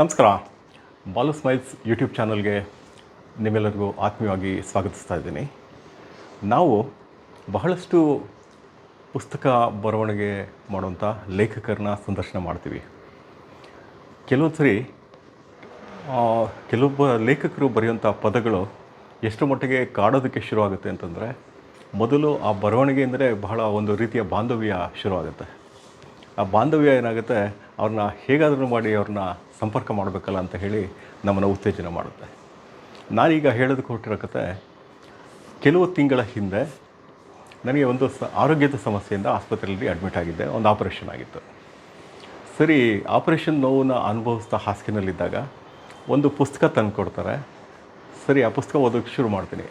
ನಮಸ್ಕಾರ. Balu smiles YouTube ಚಾನಲ್ಗೆ ನಿಮ್ಮೆಲ್ಲರಿಗೂ ಆತ್ಮೀಯವಾಗಿ ಸ್ವಾಗತಿಸ್ತಾ ಇದ್ದೀನಿ. ನಾವು ಬಹಳಷ್ಟು ಪುಸ್ತಕ ಬರವಣಿಗೆ ಮಾಡುವಂಥ ಲೇಖಕರನ್ನ ಸಂದರ್ಶನ ಮಾಡ್ತೀವಿ. ಕೆಲವೊಂದು ಸರಿ ಕೆಲವೊಬ್ಬ ಲೇಖಕರು ಬರೆಯುವಂಥ ಪದಗಳು ಎಷ್ಟು ಮಟ್ಟಿಗೆ ಕಾಡೋದಕ್ಕೆ ಶುರುವಾಗುತ್ತೆ ಅಂತಂದರೆ, ಮೊದಲು ಆ ಬರವಣಿಗೆ ಅಂದರೆ ಬಹಳ ಒಂದು ರೀತಿಯ ಬಾಂಧವ್ಯ ಶುರುವಾಗುತ್ತೆ. ಆ ಬಾಂಧವ್ಯ ಏನಾಗುತ್ತೆ, ಅವ್ರನ್ನ ಹೇಗಾದರೂ ಮಾಡಿ ಅವ್ರನ್ನ ಸಂಪರ್ಕ ಮಾಡಬೇಕಲ್ಲ ಅಂತ ಹೇಳಿ ನಮ್ಮನ್ನು ಉತ್ತೇಜನ ಮಾಡುತ್ತೆ. ನಾನೀಗ ಹೇಳೋದಕ್ಕೆ ಹೊರಟಿರೋ ಕತೆ ಕೆಲವು ತಿಂಗಳ ಹಿಂದೆ ನನಗೆ ಒಂದು ಸ, ಆರೋಗ್ಯದ ಸಮಸ್ಯೆಯಿಂದ ಆಸ್ಪತ್ರೆಯಲ್ಲಿ ಅಡ್ಮಿಟ್ ಆಗಿದ್ದೆ, ಒಂದು ಆಪರೇಷನ್ ಆಗಿತ್ತು. ಸರಿ ಆಪರೇಷನ್ ನೋವನ್ನು ಅನುಭವಿಸ್ತಾ ಹಾಸಿಗೆನಲ್ಲಿದ್ದಾಗ ಒಂದು ಪುಸ್ತಕ ತಂದು ಕೊಡ್ತಾರೆ ಸರಿ, ಆ ಪುಸ್ತಕ ಓದೋಕ್ಕೆ ಶುರು ಮಾಡ್ತೀನಿ.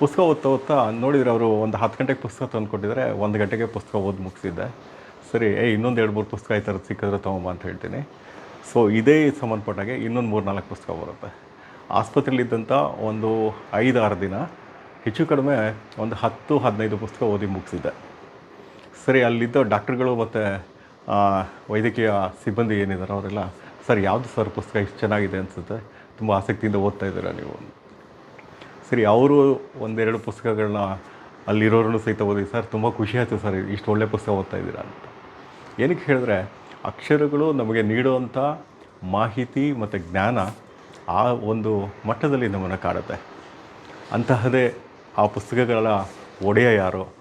ಪುಸ್ತಕ ಓದ್ತಾ ಓದ್ತಾ ನೋಡಿದರೆ ಅವರು ಒಂದು ಹತ್ತು ಗಂಟೆಗೆ ಪುಸ್ತಕ ತಂದು ಕೊಟ್ಟಿದ್ದಾರೆ ಒಂದು ಗಂಟೆಗೆ ಪುಸ್ತಕ ಓದಿ ಮುಗಿಸಿದ್ದೆ. ಸರಿ, ಏ, ಇನ್ನೊಂದು ಎರಡು ಮೂರು ಪುಸ್ತಕ ಈ ಥರದ್ದು ಸಿಕ್ಕಿದ್ರೆ ತೊಗೊಂಬ ಅಂತ ಹೇಳ್ತೀನಿ. ಸೊ ಇದೇ ಸಂಬಂಧಪಟ್ಟಾಗೆ ಇನ್ನೊಂದು ಮೂರು ನಾಲ್ಕು ಪುಸ್ತಕ ಬರುತ್ತೆ. ಆಸ್ಪತ್ರೆಯಲ್ಲಿದ್ದಂಥ ಒಂದು ಐದು ಆರು ದಿನ, ಹೆಚ್ಚು ಕಡಿಮೆ ಒಂದು ಹತ್ತು, ಹದಿನೈದು ಪುಸ್ತಕ ಓದಿ ಮುಗಿಸಿದ್ದೆ. ಸರಿ, ಅಲ್ಲಿದ್ದ ಡಾಕ್ಟ್ರುಗಳು ಮತ್ತು ವೈದ್ಯಕೀಯ ಸಿಬ್ಬಂದಿ ಏನಿದ್ದಾರೆ ಅವರೆಲ್ಲ, ಸರ್, ಯಾವುದು ಸರ್ ಪುಸ್ತಕ ಇಷ್ಟು ಚೆನ್ನಾಗಿದೆ ಅನಿಸುತ್ತೆ? ತುಂಬ ಆಸಕ್ತಿಯಿಂದ ಓದ್ತಾ ಇದ್ದೀರಾ ನೀವು? ಸರಿ, ಅವರು ಒಂದೆರಡು ಪುಸ್ತಕಗಳನ್ನ ಅಲ್ಲಿರೋರು ಸಹಿತ ಓದಿ, ಸರ್, ತುಂಬ ಖುಷಿ ಆಯಿತು ಸರ್, ಇಷ್ಟು ಒಳ್ಳೆ ಪುಸ್ತಕ ಓದ್ತಾ ಇದ್ದೀರಾ? ಅಂತ. ಏನಕ್ಕೆ ಹೇಳಿದ್ರೆ ಅಕ್ಷರಗಳು ನಮಗೆ ನೀಡುವಂಥ ಮಾಹಿತಿ ಮತ್ತು ಜ್ಞಾನ ಆ ಒಂದು ಮಟ್ಟದಲ್ಲಿ ನಮ್ಮನ್ನು ಕಾಡುತ್ತೆ. ಅಂತಹದೇ ಆ ಪುಸ್ತಕಗಳ ಒಡೆಯ ಯಾರು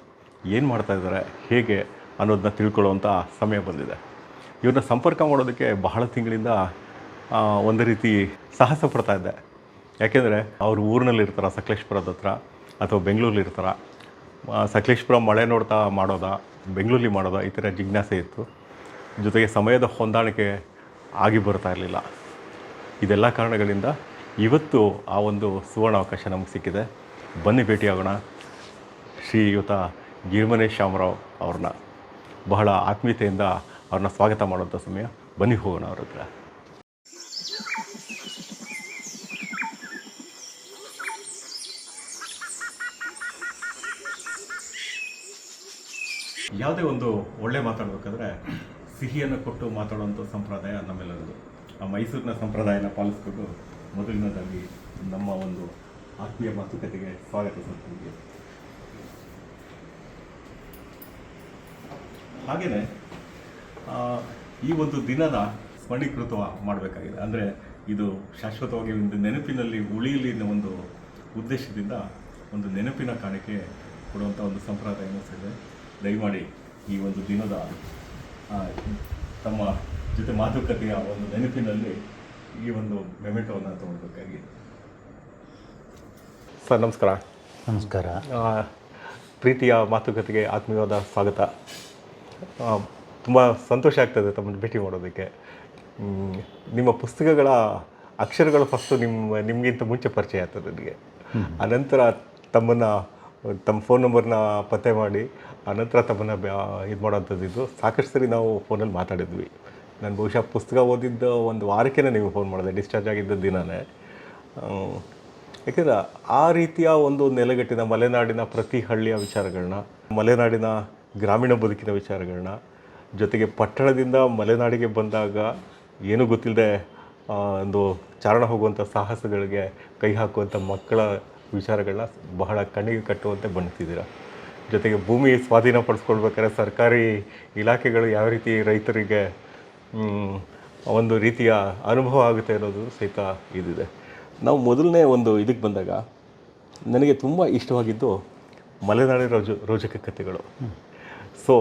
ಏನು ಮಾಡ್ತಾ ಇದ್ದಾರೆ ಹೇಗೆ ಅನ್ನೋದನ್ನ ತಿಳ್ಕೊಳ್ಳುವಂಥ ಸಮಯ ಬಂದಿದೆ. ಇವ್ರನ್ನ ಸಂಪರ್ಕ ಮಾಡೋದಕ್ಕೆ ಬಹಳ ತಿಂಗಳಿಂದ ಒಂದು ರೀತಿ ಸಾಹಸ ಪಡ್ತಾ ಇದ್ದೆ. ಯಾಕೆಂದರೆ ಅವರು ಊರಿನಲ್ಲಿ ಇರ್ತಾರೆ ಸಕಲೇಶ್ಪುರದ ಹತ್ರ ಅಥವಾ ಬೆಂಗಳೂರಲ್ಲಿ ಇರ್ತಾರೆ? ಆ, ಸಕಲೇಶ್ಪುರ ಮಳೆ ನೋಡ್ತಾ ಮಾಡೋದಾ? ಬೆಂಗಳೂರಲ್ಲಿ ಮಾಡೋದು, ಈ ಥರ ಜಿಜ್ಞಾಸೆ ಇತ್ತು. ಜೊತೆಗೆ ಸಮಯದ ಹೊಂದಾಣಿಕೆ ಆಗಿ ಬರ್ತಾ ಇರಲಿಲ್ಲ. ಇದೆಲ್ಲ ಕಾರಣಗಳಿಂದ ಇವತ್ತು ಆ ಒಂದು ಸುವರ್ಣ ಅವಕಾಶ ನಮಗೆ ಸಿಕ್ಕಿದೆ. ಬನ್ನಿ ಭೇಟಿಯಾಗೋಣ ಶ್ರೀಯುತ ಗಿರ್ಮನೇಶ್ ಶಾಮರಾವ್ ಅವ್ರನ್ನ. ಬಹಳ ಆತ್ಮೀಯತೆಯಿಂದ ಅವ್ರನ್ನ ಸ್ವಾಗತ ಮಾಡುವಂಥ ಸಮಯ. ಬನ್ನಿ ಹೋಗೋಣ ಅವ್ರ ಹತ್ರ. ಯಾವುದೇ ಒಂದು ಒಳ್ಳೆ ಮಾತಾಡಬೇಕಾದ್ರೆ ಸಿಹಿಯನ್ನು ಕೊಟ್ಟು ಮಾತಾಡುವಂಥ ಸಂಪ್ರದಾಯ ನಮ್ಮೆಲ್ಲರದು ಆ ಮೈಸೂರಿನ ಸಂಪ್ರದಾಯನ ಪಾಲಿಸ್ಕೊಂಡು ಮೊದಲಿನದಾಗಿ ನಮ್ಮ ಒಂದು ಆತ್ಮೀಯ ಮಾತುಕತೆಗೆ ಸ್ವಾಗತ ಸರ್ ನಿಮಗೆ ಹಾಗೆಯೇ ಈ ಒಂದು ದಿನದ ಸ್ಮರಣೀಕೃತ ಮಾಡಬೇಕಾಗಿದೆ. ಅಂದರೆ ಇದು ಶಾಶ್ವತವಾಗಿ ಒಂದು ನೆನಪಿನಲ್ಲಿ ಉಳಿಯಲಿ ಅನ್ನೋ ಒಂದು ಉದ್ದೇಶದಿಂದ ಒಂದು ನೆನಪಿನ ಕಾಣಿಕೆ ಕೊಡುವಂಥ ಒಂದು ಸಂಪ್ರದಾಯ ಸಹ ದಯಮಾಡಿ ಈ ಒಂದು ದಿನದ ತಮ್ಮ ಜೊತೆ ಮಾತುಕತೆಯ ಒಂದು ನೆನಪಿನಲ್ಲಿ ಈ ಒಂದು ಮೆಮೆಟೋವನ್ನು ತಗೊಳ್ಬೇಕಾಗಿ. ಸರ್ ನಮಸ್ಕಾರ. ನಮಸ್ಕಾರ. ಪ್ರೀತಿಯ ಮಾತುಕತೆಗೆ ಆತ್ಮೀಯವಾದ ಸ್ವಾಗತ. ತುಂಬ ಸಂತೋಷ ಆಗ್ತದೆ ತಮ್ಮನ್ನು ಭೇಟಿ ಮಾಡೋದಕ್ಕೆ. ನಿಮ್ಮ ಪುಸ್ತಕಗಳ ಅಕ್ಷರಗಳು ಫಸ್ಟು ನಿಮ್ಮ ನಿಮಗಿಂತ ಮುಂಚೆ ಪರಿಚಯ ಆಗ್ತದೆ ನನಗೆ ಅನಂತರ ತಮ್ಮನ್ನು ತಮ್ಮ ಫೋನ್ ನಂಬರ್ನ ಪತ್ತೆ ಮಾಡಿ ಆನಂತರ ತಮ್ಮನ್ನು ಇದು ಮಾಡೋಂಥದ್ದಿದ್ದು ಸಾಕಷ್ಟು ಸರಿ ನಾವು ಫೋನಲ್ಲಿ ಮಾತಾಡಿದ್ವಿ. ನಾನು ಬಹುಶಃ ಪುಸ್ತಕ ಓದಿದ್ದ ಒಂದು ವಾರಕ್ಕೆ ನೀವು ಫೋನ್ ಮಾಡಿದೆ ಡಿಸ್ಚಾರ್ಜ್ ಆಗಿದ್ದ ದಿನವೇ ಯಾಕೆಂದರೆ ಆ ರೀತಿಯ ಒಂದು ನೆಲೆಗಟ್ಟಿನ, ಮಲೆನಾಡಿನ ಪ್ರತಿ ಹಳ್ಳಿಯ ವಿಚಾರಗಳನ್ನ ಮಲೆನಾಡಿನ ಗ್ರಾಮೀಣ ಬದುಕಿನ ವಿಚಾರಗಳನ್ನ ಜೊತೆಗೆ ಪಟ್ಟಣದಿಂದ ಮಲೆನಾಡಿಗೆ ಬಂದಾಗ ಏನೂ ಗೊತ್ತಿಲ್ಲದೆ ಒಂದು ಚಾರಣ ಹೋಗುವಂಥ ಸಾಹಸಗಳಿಗೆ ಕೈ ಹಾಕುವಂಥ ಮಕ್ಕಳ ವಿಚಾರಗಳನ್ನ ಬಹಳ ಕಣ್ಣಿಗೆ ಕಟ್ಟುವಂತೆ ಬಣ್ಣಿಸಿದ್ದೀರ. ಜೊತೆಗೆ ಭೂಮಿ ಸ್ವಾಧೀನಪಡಿಸ್ಕೊಳ್ಬೇಕಾದ್ರೆ ಸರ್ಕಾರಿ ಇಲಾಖೆಗಳು ಯಾವ ರೀತಿ ರೈತರಿಗೆ ಒಂದು ರೀತಿಯ ಅನುಭವ ಆಗುತ್ತೆ ಅನ್ನೋದು ಸಹಿತ ಇದಿದೆ. ನಾವು ಮೊದಲನೇ ಒಂದು ಇದಕ್ಕೆ ಬಂದಾಗ ನನಗೆ ತುಂಬ ಇಷ್ಟವಾಗಿದ್ದು ಮಲೆನಾಡಿನ ರೋಜ ರೋಚಕ ಕಥೆಗಳು ಸೊ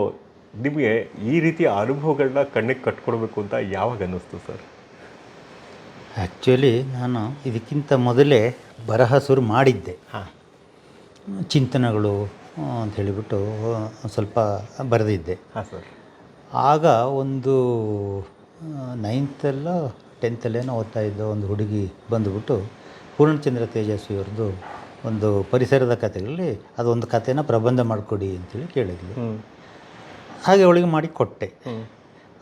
ನಿಮಗೆ ಈ ರೀತಿಯ ಅನುಭವಗಳನ್ನ ಕಣ್ಣಿಗೆ ಕಟ್ಕೊಡ್ಬೇಕು ಅಂತ ಯಾವಾಗ ಅನ್ನಿಸ್ತು ಸರ್? ಆ್ಯಕ್ಚುಲಿ ನಾನು ಇದಕ್ಕಿಂತ ಮೊದಲೇ ಬರಹ ಶುರು ಮಾಡಿದ್ದೆ. ಹಾಂ. ಚಿಂತನೆಗಳು ಅಂತ ಹೇಳಿಬಿಟ್ಟು ಸ್ವಲ್ಪ ಬರೆದಿದ್ದೆ. ಹಾಂ ಸರ್. ಆಗ ಒಂದು ನೈನ್ತಲ್ಲ ಟೆಂತಲ್ಲೇನೋ ಓದ್ತಾ ಇದ್ದ ಒಂದು ಹುಡುಗಿ ಬಂದುಬಿಟ್ಟು ಪೂರ್ಣಚಂದ್ರ ತೇಜಸ್ವಿಯವ್ರದ್ದು ಒಂದು ಪರಿಸರದ ಕಥೆಗಳಲ್ಲಿ ಅದೊಂದು ಕಥೆನ ಪ್ರಬಂಧ ಮಾಡಿಕೊಡಿ ಅಂತೇಳಿ ಕೇಳಿದ್ಲು. ಹಾಗೆ ಅವಳಿಗೆ ಮಾಡಿ ಕೊಟ್ಟೆ.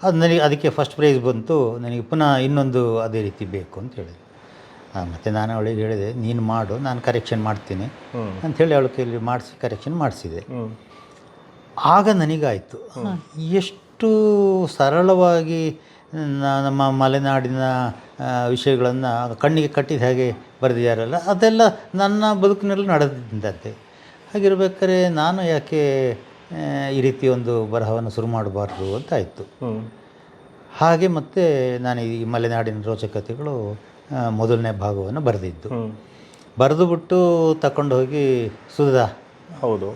ಅದು ನನಗೆ ಅದಕ್ಕೆ ಫಸ್ಟ್ ಪ್ರೈಸ್ ಬಂತು ನನಗೆ ಪುನಃ ಇನ್ನೊಂದು ಅದೇ ರೀತಿ ಬೇಕು ಅಂತ ಹೇಳಿದೆ ಮತ್ತು ನಾನು ಅವಳಿಗೆ ಹೇಳಿದೆ ನೀನು ಮಾಡು ನಾನು ಕರೆಕ್ಷನ್ ಮಾಡ್ತೀನಿ ಅಂತ ಅಂಥೇಳಿ ಅವಳು ಕೇಳಿ ಮಾಡಿಸಿ ಕರೆಕ್ಷನ್ ಮಾಡಿಸಿದೆ. ಆಗ ನನಗಾಯಿತು. ಎಷ್ಟು ಸರಳವಾಗಿ ನಮ್ಮ ಮಲೆನಾಡಿನ ವಿಷಯಗಳನ್ನು ಕಣ್ಣಿಗೆ ಕಟ್ಟಿದ ಹಾಗೆ ಬರೆದಿದ್ದಾರಲ್ಲ ಅದೆಲ್ಲ ನನ್ನ ಬದುಕಿನಲ್ಲಿ ನಡೆದಿದ್ದಂತೆ. ಹಾಗಿರ್ಬೇಕಾದ್ರೆ ನಾನು ಯಾಕೆ ಈ ರೀತಿ ಒಂದು ಬರಹವನ್ನು ಶುರು ಮಾಡಬಾರ್ದು ಅಂತ ಆಯಿತು ಹಾಗೆ ಮತ್ತೆ ನಾನು ಈ ಮಲೆನಾಡಿನ ರೋಚಕತೆಗಳು ಮೊದಲನೇ ಭಾಗವನ್ನು ಬರೆದಿದ್ದು. ಬರೆದು ಬಿಟ್ಟು ತಗೊಂಡು ಹೋಗಿ ಸುಧಾ ಹೌದು.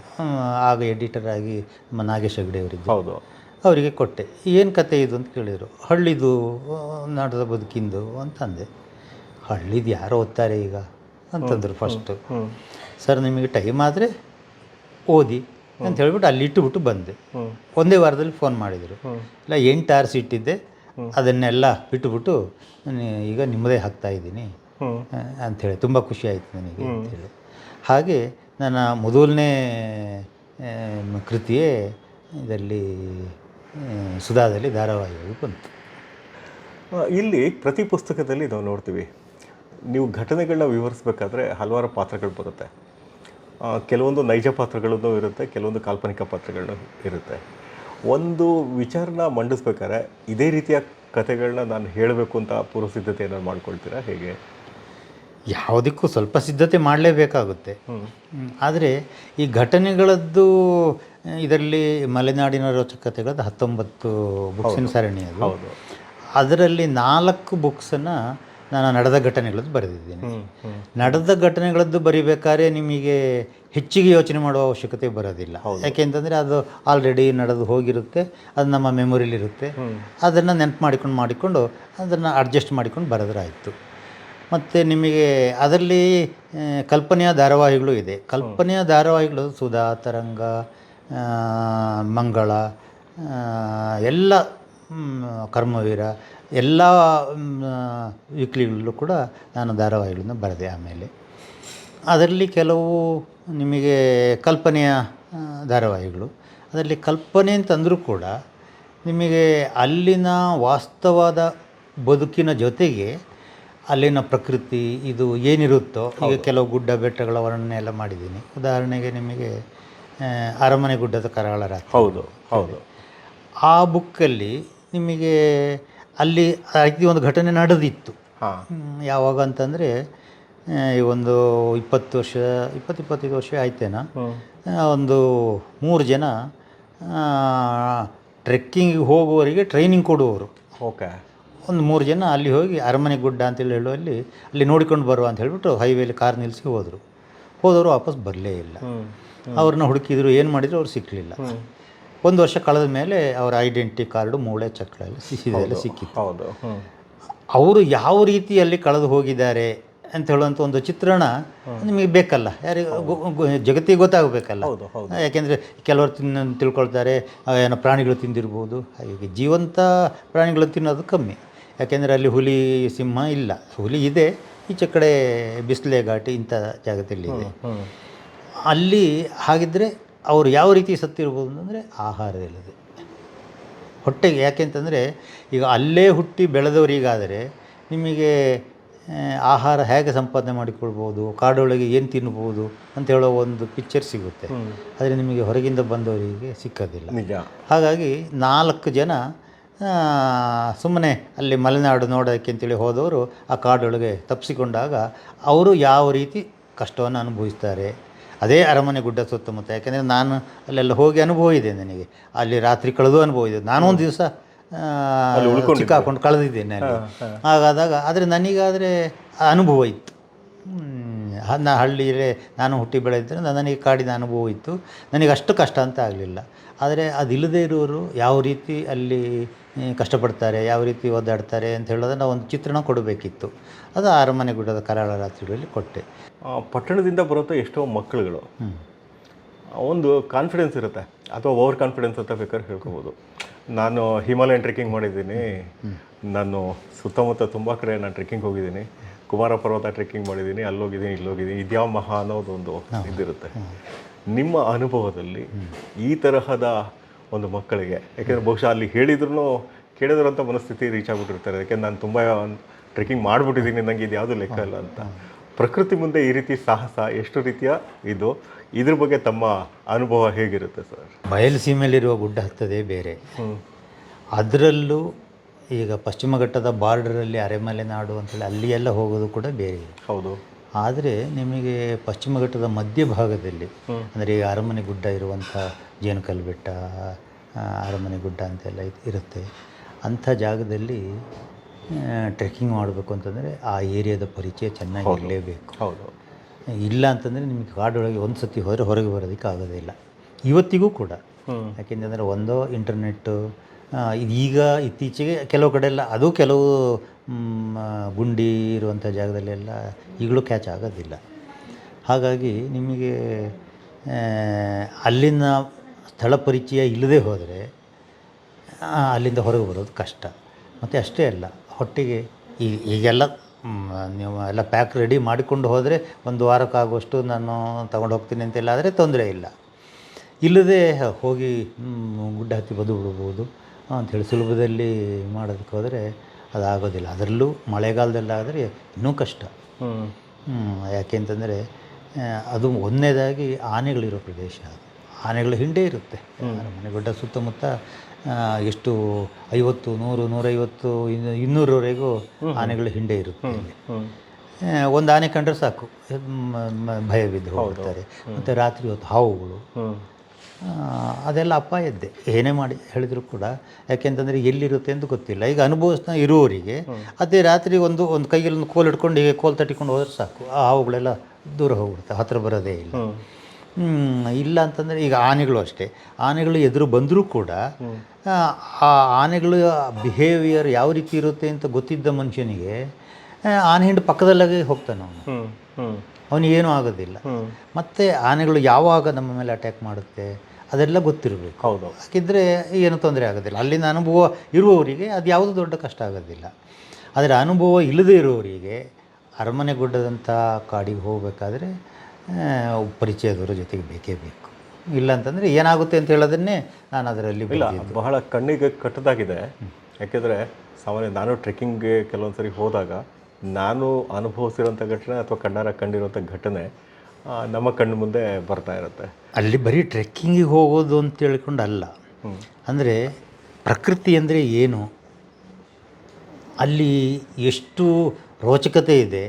ಆಗ ಎಡಿಟರ್ ಆಗಿ ನಮ್ಮ ನಾಗೇಶ್ ಹೆಗ್ಡೆ ಅವರಿದ್ದು ಹೌದು. ಅವರಿಗೆ ಕೊಟ್ಟೆ. ಏನು ಕತೆ ಇದು ಅಂತ ಕೇಳಿದರು. ಹಳ್ಳಿದು ನಾಡದ ನಾಟದ ಬದುಕಿಂದು ಅಂತಂದೆ. ಹಳ್ಳಿದು ಯಾರು ಓದ್ತಾರೆ ಈಗ? ಅಂತಂದರು ಫಸ್ಟು ಸರ್ ನಿಮಗೆ ಟೈಮ್ ಆದರೆ ಓದಿ ಅಂತ ಹೇಳ್ಬಿಟ್ಟು ಅಲ್ಲಿ ಇಟ್ಟುಬಿಟ್ಟು ಬಂದೆ. ಒಂದೇ ವಾರದಲ್ಲಿ ಫೋನ್ ಮಾಡಿದರು. ಇಲ್ಲ ಎಂಟು ಆರ್ಸ್ ಇಟ್ಟಿದ್ದೆ. ಅದನ್ನೆಲ್ಲ ಬಿಟ್ಟುಬಿಟ್ಟು ಈಗ ನಿಮ್ಮದೇ ಹಾಕ್ತಾ ಇದ್ದೀನಿ. ಅಂಥೇಳಿ. ತುಂಬ ಖುಷಿ ಆಯಿತು ನನಗೆ ಅಂತೇಳಿ ಹಾಗೆ ನನ್ನ ಮೊದಲನೇ ಕೃತಿಯೇ ಇದರಲ್ಲಿ ಸುಧಾದಲ್ಲಿ ಧಾರಾವಾಹಿಯಾಗಿ ಬಂತು. ಇಲ್ಲಿ ಪ್ರತಿ ಪುಸ್ತಕದಲ್ಲಿ ನಾವು ನೋಡ್ತೀವಿ ನೀವು ಘಟನೆಗಳನ್ನ ವಿವರಿಸಬೇಕಾದ್ರೆ ಹಲವಾರು ಪಾತ್ರಗಳು ಬರುತ್ತೆ. ಕೆಲವೊಂದು ನೈಜ ಪಾತ್ರಗಳನ್ನೂ ಇರುತ್ತೆ ಕೆಲವೊಂದು ಕಾಲ್ಪನಿಕ ಪಾತ್ರಗಳು ಇರುತ್ತೆ. ಒಂದು ವಿಚಾರನ ಮಂಡಿಸ್ಬೇಕಾದ್ರೆ ಇದೇ ರೀತಿಯ ಕಥೆಗಳನ್ನ ನಾನು ಹೇಳಬೇಕು ಅಂತ ಪೂರ್ವ ಸಿದ್ಧತೆ ಏನಾದ್ರು ಮಾಡ್ಕೊಳ್ತೀರಾ? ಹೇಗೆ? ಯಾವುದಕ್ಕೂ ಸ್ವಲ್ಪ ಸಿದ್ಧತೆ ಮಾಡಲೇಬೇಕಾಗುತ್ತೆ. ಆದರೆ ಈ ಘಟನೆಗಳದ್ದು ಇದರಲ್ಲಿ ಮಲೆನಾಡಿನ ರೋಚಕತೆಗಳದ್ದು ಹತ್ತೊಂಬತ್ತು ಬುಕ್ಸಿನ ಸರಣಿ ಅದು. ಅದರಲ್ಲಿ ನಾಲ್ಕು ಬುಕ್ಸನ್ನು ನಾನು ನಡೆದ ಘಟನೆಗಳದ್ದು ಬರೆದಿದ್ದೀನಿ. ನಡೆದ ಘಟನೆಗಳದ್ದು ಬರಿಬೇಕಾದ್ರೆ ನಿಮಗೆ ಹೆಚ್ಚಿಗೆ ಯೋಚನೆ ಮಾಡುವ ಅವಶ್ಯಕತೆ ಬರೋದಿಲ್ಲ. ಯಾಕೆಂತಂದರೆ ಅದು ಆಲ್ರೆಡಿ ನಡೆದು ಹೋಗಿರುತ್ತೆ ಅದು ನಮ್ಮ ಮೆಮೊರಿಲಿರುತ್ತೆ ಅದನ್ನು ನೆನಪು ಮಾಡಿಕೊಂಡು ಮಾಡಿಕೊಂಡು ಅದನ್ನು ಅಡ್ಜಸ್ಟ್ ಮಾಡಿಕೊಂಡು ಬರೆದ್ರಾಯಿತು. ಮತ್ತು ನಿಮಗೆ ಅದರಲ್ಲಿ ಕಲ್ಪನೆಯ ಧಾರಾವಾಹಿಗಳು ಇದೆ. ಕಲ್ಪನೆಯ ಧಾರಾವಾಹಿಗಳು ಸುಧಾ ತರಂಗ ಮಂಗಳ ಎಲ್ಲ ಕರ್ಮವೀರ ಎಲ್ಲ ವೀಕ್ಲಿಗಳಲ್ಲೂ ಕೂಡ ನಾನು ಧಾರಾವಾಹಿಗಳನ್ನು ಬರೆದೆ ಆಮೇಲೆ. ಅದರಲ್ಲಿ ಕೆಲವು ನಿಮಗೆ ಕಲ್ಪನೆಯ ಧಾರಾವಾಹಿಗಳು. ಅದರಲ್ಲಿ ಕಲ್ಪನೆ ಅಂತಂದರೂ ಕೂಡ ನಿಮಗೆ ಅಲ್ಲಿನ ವಾಸ್ತವದ ಬದುಕಿನ ಜೊತೆಗೆ ಅಲ್ಲಿನ ಪ್ರಕೃತಿ ಇದು ಏನಿರುತ್ತೋ ಈಗ ಕೆಲವು ಗುಡ್ಡ ಬೆಟ್ಟಗಳ ವರ್ಣನೆ ಎಲ್ಲ ಮಾಡಿದ್ದೀನಿ. ಉದಾಹರಣೆಗೆ ನಿಮಗೆ ಅರಮನೆ ಗುಡ್ಡದ ಕರಾಳ ರಾತ್ರಿ. ಹೌದು ಹೌದು. ಆ ಬುಕ್ಕಲ್ಲಿ ನಿಮಗೆ ಅಲ್ಲಿ ರೀತಿ ಒಂದು ಘಟನೆ ನಡೆದಿತ್ತು. ಯಾವಾಗ ಅಂತಂದರೆ ಈ ಒಂದು ಇಪ್ಪತ್ತು ವರ್ಷ ಇಪ್ಪತ್ತು ಇಪ್ಪತ್ತೈದು ವರ್ಷ ಆಯ್ತೇನ? ಒಂದು ಮೂರು ಜನ ಟ್ರೆಕ್ಕಿಂಗಿಗೆ ಹೋಗುವವರಿಗೆ ಟ್ರೈನಿಂಗ್ ಕೊಡುವವರು. ಓಕೆ. ಒಂದು ಮೂರು ಜನ ಅಲ್ಲಿ ಹೋಗಿ ಅರಮನೆ ಗುಡ್ಡ ಅಂತೇಳಿ ಹೇಳುವಲ್ಲಿ ಅಲ್ಲಿ ನೋಡಿಕೊಂಡು ಬರುವ ಅಂತ ಹೇಳಿಬಿಟ್ಟು ಹೈವೇಲಿ ಕಾರ್ ನಿಲ್ಲಿಸಿ ಹೋದರು. ಹೋದವರು ವಾಪಸ್ ಬರಲೇ ಇಲ್ಲ. ಅವ್ರನ್ನ ಹುಡುಕಿದ್ರು ಏನು ಮಾಡಿದ್ರು ಅವ್ರು ಸಿಕ್ಕಲಿಲ್ಲ ಒಂದು ವರ್ಷ ಕಳೆದ ಮೇಲೆ ಅವರ ಐಡೆಂಟಿ ಕಾರ್ಡು ಮೂಳೆ ಚಕ್ರಲ್ಲಿ ಎಲ್ಲ ಸಿಕ್ಕಿದೆಲ್ಲ ಸಿಕ್ಕಿತ್ತು. ಹೌದು ಅವರು ಯಾವ ರೀತಿಯಲ್ಲಿ ಕಳೆದು ಹೋಗಿದ್ದಾರೆ ಅಂತ ಹೇಳುವಂಥ ಒಂದು ಚಿತ್ರಣ ನಿಮಗೆ ಬೇಕಲ್ಲ. ಯಾರಿಗೆ ಜಗತ್ತಿಗೆ ಗೊತ್ತಾಗಬೇಕಲ್ಲ. ಹೌದು ಹೌದು. ಯಾಕೆಂದರೆ ಕೆಲವರು ತಿನ್ನ ತಿಳ್ಕೊಳ್ತಾರೆ ಏನೋ ಪ್ರಾಣಿಗಳು ತಿಂದಿರ್ಬೋದು. ಹಾಗೆ ಜೀವಂತ ಪ್ರಾಣಿಗಳು ತಿನ್ನೋದು ಕಮ್ಮಿ. ಯಾಕೆಂದರೆ ಅಲ್ಲಿ ಹುಲಿ ಸಿಂಹ ಇಲ್ಲ. ಹುಲಿ ಇದೆ. ಈಚೆ ಕಡೆ ಬಿಸಿಲೆ ಘಾಟಿ ಇಂಥ ಜಾಗದಲ್ಲಿ ಇದೆ. ಅಲ್ಲಿ ಹಾಗಿದ್ದರೆ ಅವರು ಯಾವ ರೀತಿ ಸತ್ತಿರ್ಬೋದು ಅಂತಂದರೆ ಆಹಾರ ಇಲ್ಲದೆ. ಹೊಟ್ಟೆಗೆ ಯಾಕೆಂತಂದರೆ ಈಗ ಅಲ್ಲೇ ಹುಟ್ಟಿ ಬೆಳೆದವರಿಗಾದರೆ ನಿಮಗೆ ಆಹಾರ ಹೇಗೆ ಸಂಪಾದನೆ ಮಾಡಿಕೊಳ್ಬೋದು ಕಾಡೊಳಗೆ ಏನು ತಿನ್ಬೋದು ಅಂತ ಹೇಳೋ ಒಂದು ಪಿಕ್ಚರ್ ಸಿಗುತ್ತೆ. ಆದರೆ ನಿಮಗೆ ಹೊರಗಿಂದ ಬಂದವರಿಗೆ ಸಿಕ್ಕೋದಿಲ್ಲ. ನಿಜ. ಹಾಗಾಗಿ ನಾಲ್ಕು ಜನ ಸುಮ್ಮನೆ ಅಲ್ಲಿ ಮಲೆನಾಡು ನೋಡೋಕ್ಕೆ ಅಂತೇಳಿ ಹೋದವರು ಆ ಕಾಡೊಳಗೆ ತಪ್ಪಿಸಿಕೊಂಡಾಗ ಅವರು ಯಾವ ರೀತಿ ಕಷ್ಟವನ್ನು ಅನುಭವಿಸ್ತಾರೆ ಅದೇ ಅರಮನೆ ಗುಡ್ಡ ಸುತ್ತಮುತ್ತ. ಯಾಕೆಂದರೆ ನಾನು ಅಲ್ಲೆಲ್ಲ ಹೋಗಿ ಅನುಭವ ಇದೆ ನನಗೆ. ಅಲ್ಲಿ ರಾತ್ರಿ ಕಳೆದು ಅನುಭವ ಇದೆ. ನಾನು ಒಂದು ದಿವಸ ಸಿಕ್ಕಾಕೊಂಡು ಕಳೆದಿದ್ದೇನೆ ಅಲ್ಲಿ. ಹಾಗಾದಾಗ ಆದರೆ ನನಗಾದರೆ ಅನುಭವ ಇತ್ತು. ಹ್ಮ್, ಹ- ನಾ ಹಳ್ಳಿಯಲ್ಲೇ ನಾನು ಹುಟ್ಟಿ ಬೆಳೆದಿದ್ದರೆ ನನಗೆ ಕಾಡಿನ ಅನುಭವ ಇತ್ತು. ನನಗೆ ಅಷ್ಟು ಕಷ್ಟ ಅಂತ ಆಗಲಿಲ್ಲ. ಆದರೆ ಅದಿಲ್ಲದೇ ಇರೋರು ಯಾವ ರೀತಿ ಅಲ್ಲಿ ಕಷ್ಟಪಡ್ತಾರೆ ಯಾವ ರೀತಿ ಒದ್ದಾಡ್ತಾರೆ ಅಂತ ಹೇಳೋದನ್ನು ಒಂದು ಚಿತ್ರಣ ಕೊಡಬೇಕಿತ್ತು. ಅದು ಅರಮನೆ ಗುಡ್ಡದ ಕರಾಳ ರಾತ್ರಿಗಳಲ್ಲಿ ಕೊಟ್ಟೆ ಪಟ್ಟಣದಿಂದ ಬರುತ್ತೋ ಎಷ್ಟೋ ಮಕ್ಕಳುಗಳು ಒಂದು ಕಾನ್ಫಿಡೆನ್ಸ್ ಇರುತ್ತೆ. ಅಥವಾ ಓವರ್ ಕಾನ್ಫಿಡೆನ್ಸ್ ಅಂತ ಬೇಕಾದ್ರೆ ಹೇಳ್ಕೊಬೋದು. ನಾನು ಹಿಮಾಲಯನ್ ಟ್ರೆಕ್ಕಿಂಗ್ ಮಾಡಿದ್ದೀನಿ. ನಾನು ಸುತ್ತಮುತ್ತ ತುಂಬ ಕಡೆ ನಾನು ಟ್ರೆಕ್ಕಿಂಗ್ ಹೋಗಿದ್ದೀನಿ. ಕುಮಾರ ಪರ್ವತ ಟ್ರೆಕ್ಕಿಂಗ್ ಮಾಡಿದ್ದೀನಿ ಅಲ್ಲೋಗಿದ್ದೀನಿ ಇಲ್ಲೋಗಿದ್ದೀನಿ ಇದ್ಯಾವ ಮಹಾ ಅನ್ನೋದು ಒಂದು ಇದಿರುತ್ತೆ ನಿಮ್ಮ ಅನುಭವದಲ್ಲಿ ಈ ತರಹದ ಒಂದು ಮಕ್ಕಳಿಗೆ ಯಾಕೆಂದರೆ ಬಹುಶಃ ಅಲ್ಲಿ ಹೇಳಿದ್ರು ಕೇಳಿದ್ರಂಥ ಮನಸ್ಥಿತಿ ರೀಚ್ ಆಗಿಬಿಟ್ಟಿರ್ತಾರೆ. ಯಾಕೆಂದ್ರೆ ನಾನು ತುಂಬ ಟ್ರೆಕ್ಕಿಂಗ್ ಮಾಡಿಬಿಟ್ಟಿದ್ದೀನಿ ನನಗೆ ಇದು ಯಾವುದೂ ಲೆಕ್ಕ ಇಲ್ಲ ಅಂತ. ಪ್ರಕೃತಿ ಮುಂದೆ ಈ ರೀತಿ ಸಾಹಸ ಎಷ್ಟು ರೀತಿಯ ಇದು? ಇದ್ರ ಬಗ್ಗೆ ತಮ್ಮ ಅನುಭವ ಹೇಗಿರುತ್ತೆ ಸರ್? ಬಯಲು ಸೀಮೆಯಲ್ಲಿರುವ ಗುಡ್ಡ ಹತ್ತದೆ ಬೇರೆ. ಅದರಲ್ಲೂ ಈಗ ಪಶ್ಚಿಮ ಘಟ್ಟದ ಬಾರ್ಡರಲ್ಲಿ ಅರೆಮಲೆನಾಡು ಅಂತೇಳಿ ಅಲ್ಲಿ ಎಲ್ಲ ಹೋಗೋದು ಕೂಡ ಬೇರೆ. ಹೌದು. ಆದರೆ ನಿಮಗೆ ಪಶ್ಚಿಮ ಘಟ್ಟದ ಮಧ್ಯಭಾಗದಲ್ಲಿ ಅಂದರೆ ಈಗ ಅರಮನೆ ಗುಡ್ಡ ಇರುವಂಥ ಜೇನುಕಲ್ ಬೆಟ್ಟ ಅರಮನೆ ಗುಡ್ಡ ಅಂತೆಲ್ಲ ಇದ್- ಇರುತ್ತೆ. ಅಂಥ ಜಾಗದಲ್ಲಿ ಟ್ರೆಕ್ಕಿಂಗ್ ಮಾಡಬೇಕು ಅಂತಂದರೆ ಆ ಏರಿಯಾದ ಪರಿಚಯ ಚೆನ್ನಾಗಿ ಇರಲೇಬೇಕು. ಹೌದು. ಇಲ್ಲ ಅಂತಂದರೆ ನಿಮಗೆ ಕಾಡೊಳಗೆ ಒಂದು ಸತಿ ಹೋದರೆ ಹೊರಗೆ ಬರೋದಕ್ಕೆ ಆಗೋದಿಲ್ಲ ಇವತ್ತಿಗೂ ಕೂಡ. ಯಾಕೆಂತಂದರೆ ಒಂದೋ ಇಂಟರ್ನೆಟ್ಟು ಈಗ ಇತ್ತೀಚೆಗೆ ಕೆಲವು ಕಡೆ ಎಲ್ಲ, ಅದು ಕೆಲವು ಗುಂಡಿ ಇರುವಂಥ ಜಾಗದಲ್ಲೆಲ್ಲ ಈಗಲೂ ಕ್ಯಾಚ್ ಆಗೋದಿಲ್ಲ. ಹಾಗಾಗಿ ನಿಮಗೆ ಅಲ್ಲಿನ ಸ್ಥಳ ಪರಿಚಯ ಇಲ್ಲದೆ ಹೋದರೆ ಅಲ್ಲಿಂದ ಹೊರಗೆ ಬರೋದು ಕಷ್ಟ. ಮತ್ತು ಅಷ್ಟೇ ಅಲ್ಲ ಹೊಟ್ಟೆಗೆ ಈ, ಈಗೆಲ್ಲ ನೀವು ಎಲ್ಲ ಪ್ಯಾಕ್ ರೆಡಿ ಮಾಡಿಕೊಂಡು ಹೋದರೆ ಒಂದು ವಾರಕ್ಕಾಗುವಷ್ಟು ನಾನು ತಗೊಂಡು ಹೋಗ್ತೀನಿ ಅಂತೆಲ್ಲ ಆದರೆ ತೊಂದರೆ ಇಲ್ಲ. ಇಲ್ಲದೆ ಹೋಗಿ ಗುಡ್ಡ ಹತ್ತಿ ಬದು ಬಿಡ್ಬೋದು ಅಂಥೇಳಿ ಸುಲಭದಲ್ಲಿ ಮಾಡೋದಕ್ಕೆ ಹೋದರೆ ಅದಾಗೋದಿಲ್ಲ. ಅದರಲ್ಲೂ ಮಳೆಗಾಲದಲ್ಲಾದರೆ ಇನ್ನೂ ಕಷ್ಟ. ಹ್ಮ್, ಯಾಕೆಂತಂದರೆ ಅದು ಒಂದನೇದಾಗಿ ಆನೆಗಳಿರೋ ಪ್ರದೇಶ ಅದು. ಆನೆಗಳ ಹಿಂಡೆ ಇರುತ್ತೆ. ಮನೆ ಮನೆಗುಡ್ಡ ಸುತ್ತಮುತ್ತ ಎಷ್ಟು ಐವತ್ತು ನೂರು ನೂರೈವತ್ತು ಇನ್ನು ಇನ್ನೂರವರೆಗೂ ಆನೆಗಳ ಹಿಂಡೆ ಇರುತ್ತೆ ಒಂದು ಆನೆ ಕಂಡ್ರೆ ಸಾಕು. ಭಯ ಬಿದ್ದು ಹೋಗ್ತಾರೆ ಮತ್ತು ರಾತ್ರಿ ಹೊತ್ತು ಹಾವುಗಳು. ಅದೆಲ್ಲ ಅಪಾಯದ್ದೇ ಏನೇ ಮಾಡಿ ಹೇಳಿದ್ರು ಕೂಡ ಯಾಕೆಂತಂದರೆ ಎಲ್ಲಿರುತ್ತೆ ಅಂತ ಗೊತ್ತಿಲ್ಲ. ಈಗ ಅನುಭವಿಸ್ತಾ ಇರುವವರಿಗೆ ಅದೇ ರಾತ್ರಿ ಒಂದು ಒಂದು ಕೈಯಲ್ಲಿ ಒಂದು ಕೋಲ್ ಇಟ್ಕೊಂಡು ಹೀಗೆ ಕೋಲ್ ತಟ್ಟಿಕೊಂಡು ಹೋದ್ರೆ ಸಾಕು. ಆ ಹಾವುಗಳೆಲ್ಲ ದೂರ ಹೋಗ್ಬಿಡುತ್ತೆ ಹತ್ತಿರ ಬರೋದೇ ಇಲ್ಲ. ಇಲ್ಲ ಅಂತಂದರೆ ಈಗ ಆನೆಗಳು ಅಷ್ಟೇ. ಆನೆಗಳು ಎದುರು ಬಂದರೂ ಕೂಡ ಆ, ಆನೆಗಳು ಬಿಹೇವಿಯರ್ ಯಾವ ರೀತಿ ಇರುತ್ತೆ ಅಂತ ಗೊತ್ತಿದ್ದ ಮನುಷ್ಯನಿಗೆ ಆನೆ ಹಿಂಡು ಪಕ್ಕದಲ್ಲಾಗೆ ಹೋಗ್ತಾನೆ ಅವನು. ಅವನಿಗೇನೂ ಆಗೋದಿಲ್ಲ. ಮತ್ತು ಆನೆಗಳು ಯಾವಾಗ ನಮ್ಮ ಮೇಲೆ ಅಟ್ಯಾಕ್ ಮಾಡುತ್ತೆ ಅದೆಲ್ಲ ಗೊತ್ತಿರಬೇಕು. ಹೌದು. ಹಾಗಿದ್ದರೆ ಏನು ತೊಂದರೆ ಆಗೋದಿಲ್ಲ. ಅಲ್ಲಿನ ಅನುಭವ ಇರುವವರಿಗೆ ಅದು ಯಾವುದೂ ದೊಡ್ಡ ಕಷ್ಟ ಆಗೋದಿಲ್ಲ. ಆದರೆ ಅನುಭವ ಇಲ್ಲದೇ ಇರುವವರಿಗೆ ಅರಮನೆ ಗುಡ್ಡದಂಥ ಕಾಡಿಗೆ ಹೋಗಬೇಕಾದ್ರೆ ಪರಿಚಯದವರ ಜೊತೆಗೆ ಬೇಕೇ ಬೇಕು. ಇಲ್ಲ ಅಂತಂದರೆ ಏನಾಗುತ್ತೆ ಅಂತ ಹೇಳೋದನ್ನೇ ನಾನು ಅದರಲ್ಲಿ ಇಲ್ಲ ಬಹಳ ಕಣ್ಣಿಗೆ ಕಟ್ಟದಾಗಿದೆ. ಯಾಕೆಂದರೆ ಸಾಮಾನ್ಯ ನಾನು ಟ್ರೆಕ್ಕಿಂಗ್ಗೆ ಕೆಲವೊಂದು ಸರಿ ಹೋದಾಗ ನಾನು ಅನುಭವಿಸಿರೋಂಥ ಘಟನೆ ಅಥವಾ ಕಣ್ಣಾರ ಕಂಡಿರೋಂಥ ಘಟನೆ ನಮ್ಮ ಕಣ್ಣು ಮುಂದೆ ಬರ್ತಾ ಇರುತ್ತೆ. ಅಲ್ಲಿ ಬರೀ ಟ್ರೆಕ್ಕಿಂಗಿಗೆ ಹೋಗೋದು ಅಂತ ಹೇಳ್ಕೊಂಡು ಅಲ್ಲ. ಅಂದರೆ ಪ್ರಕೃತಿ ಅಂದರೆ ಏನು? ಅಲ್ಲಿ ಎಷ್ಟು ರೋಚಕತೆ ಇದೆ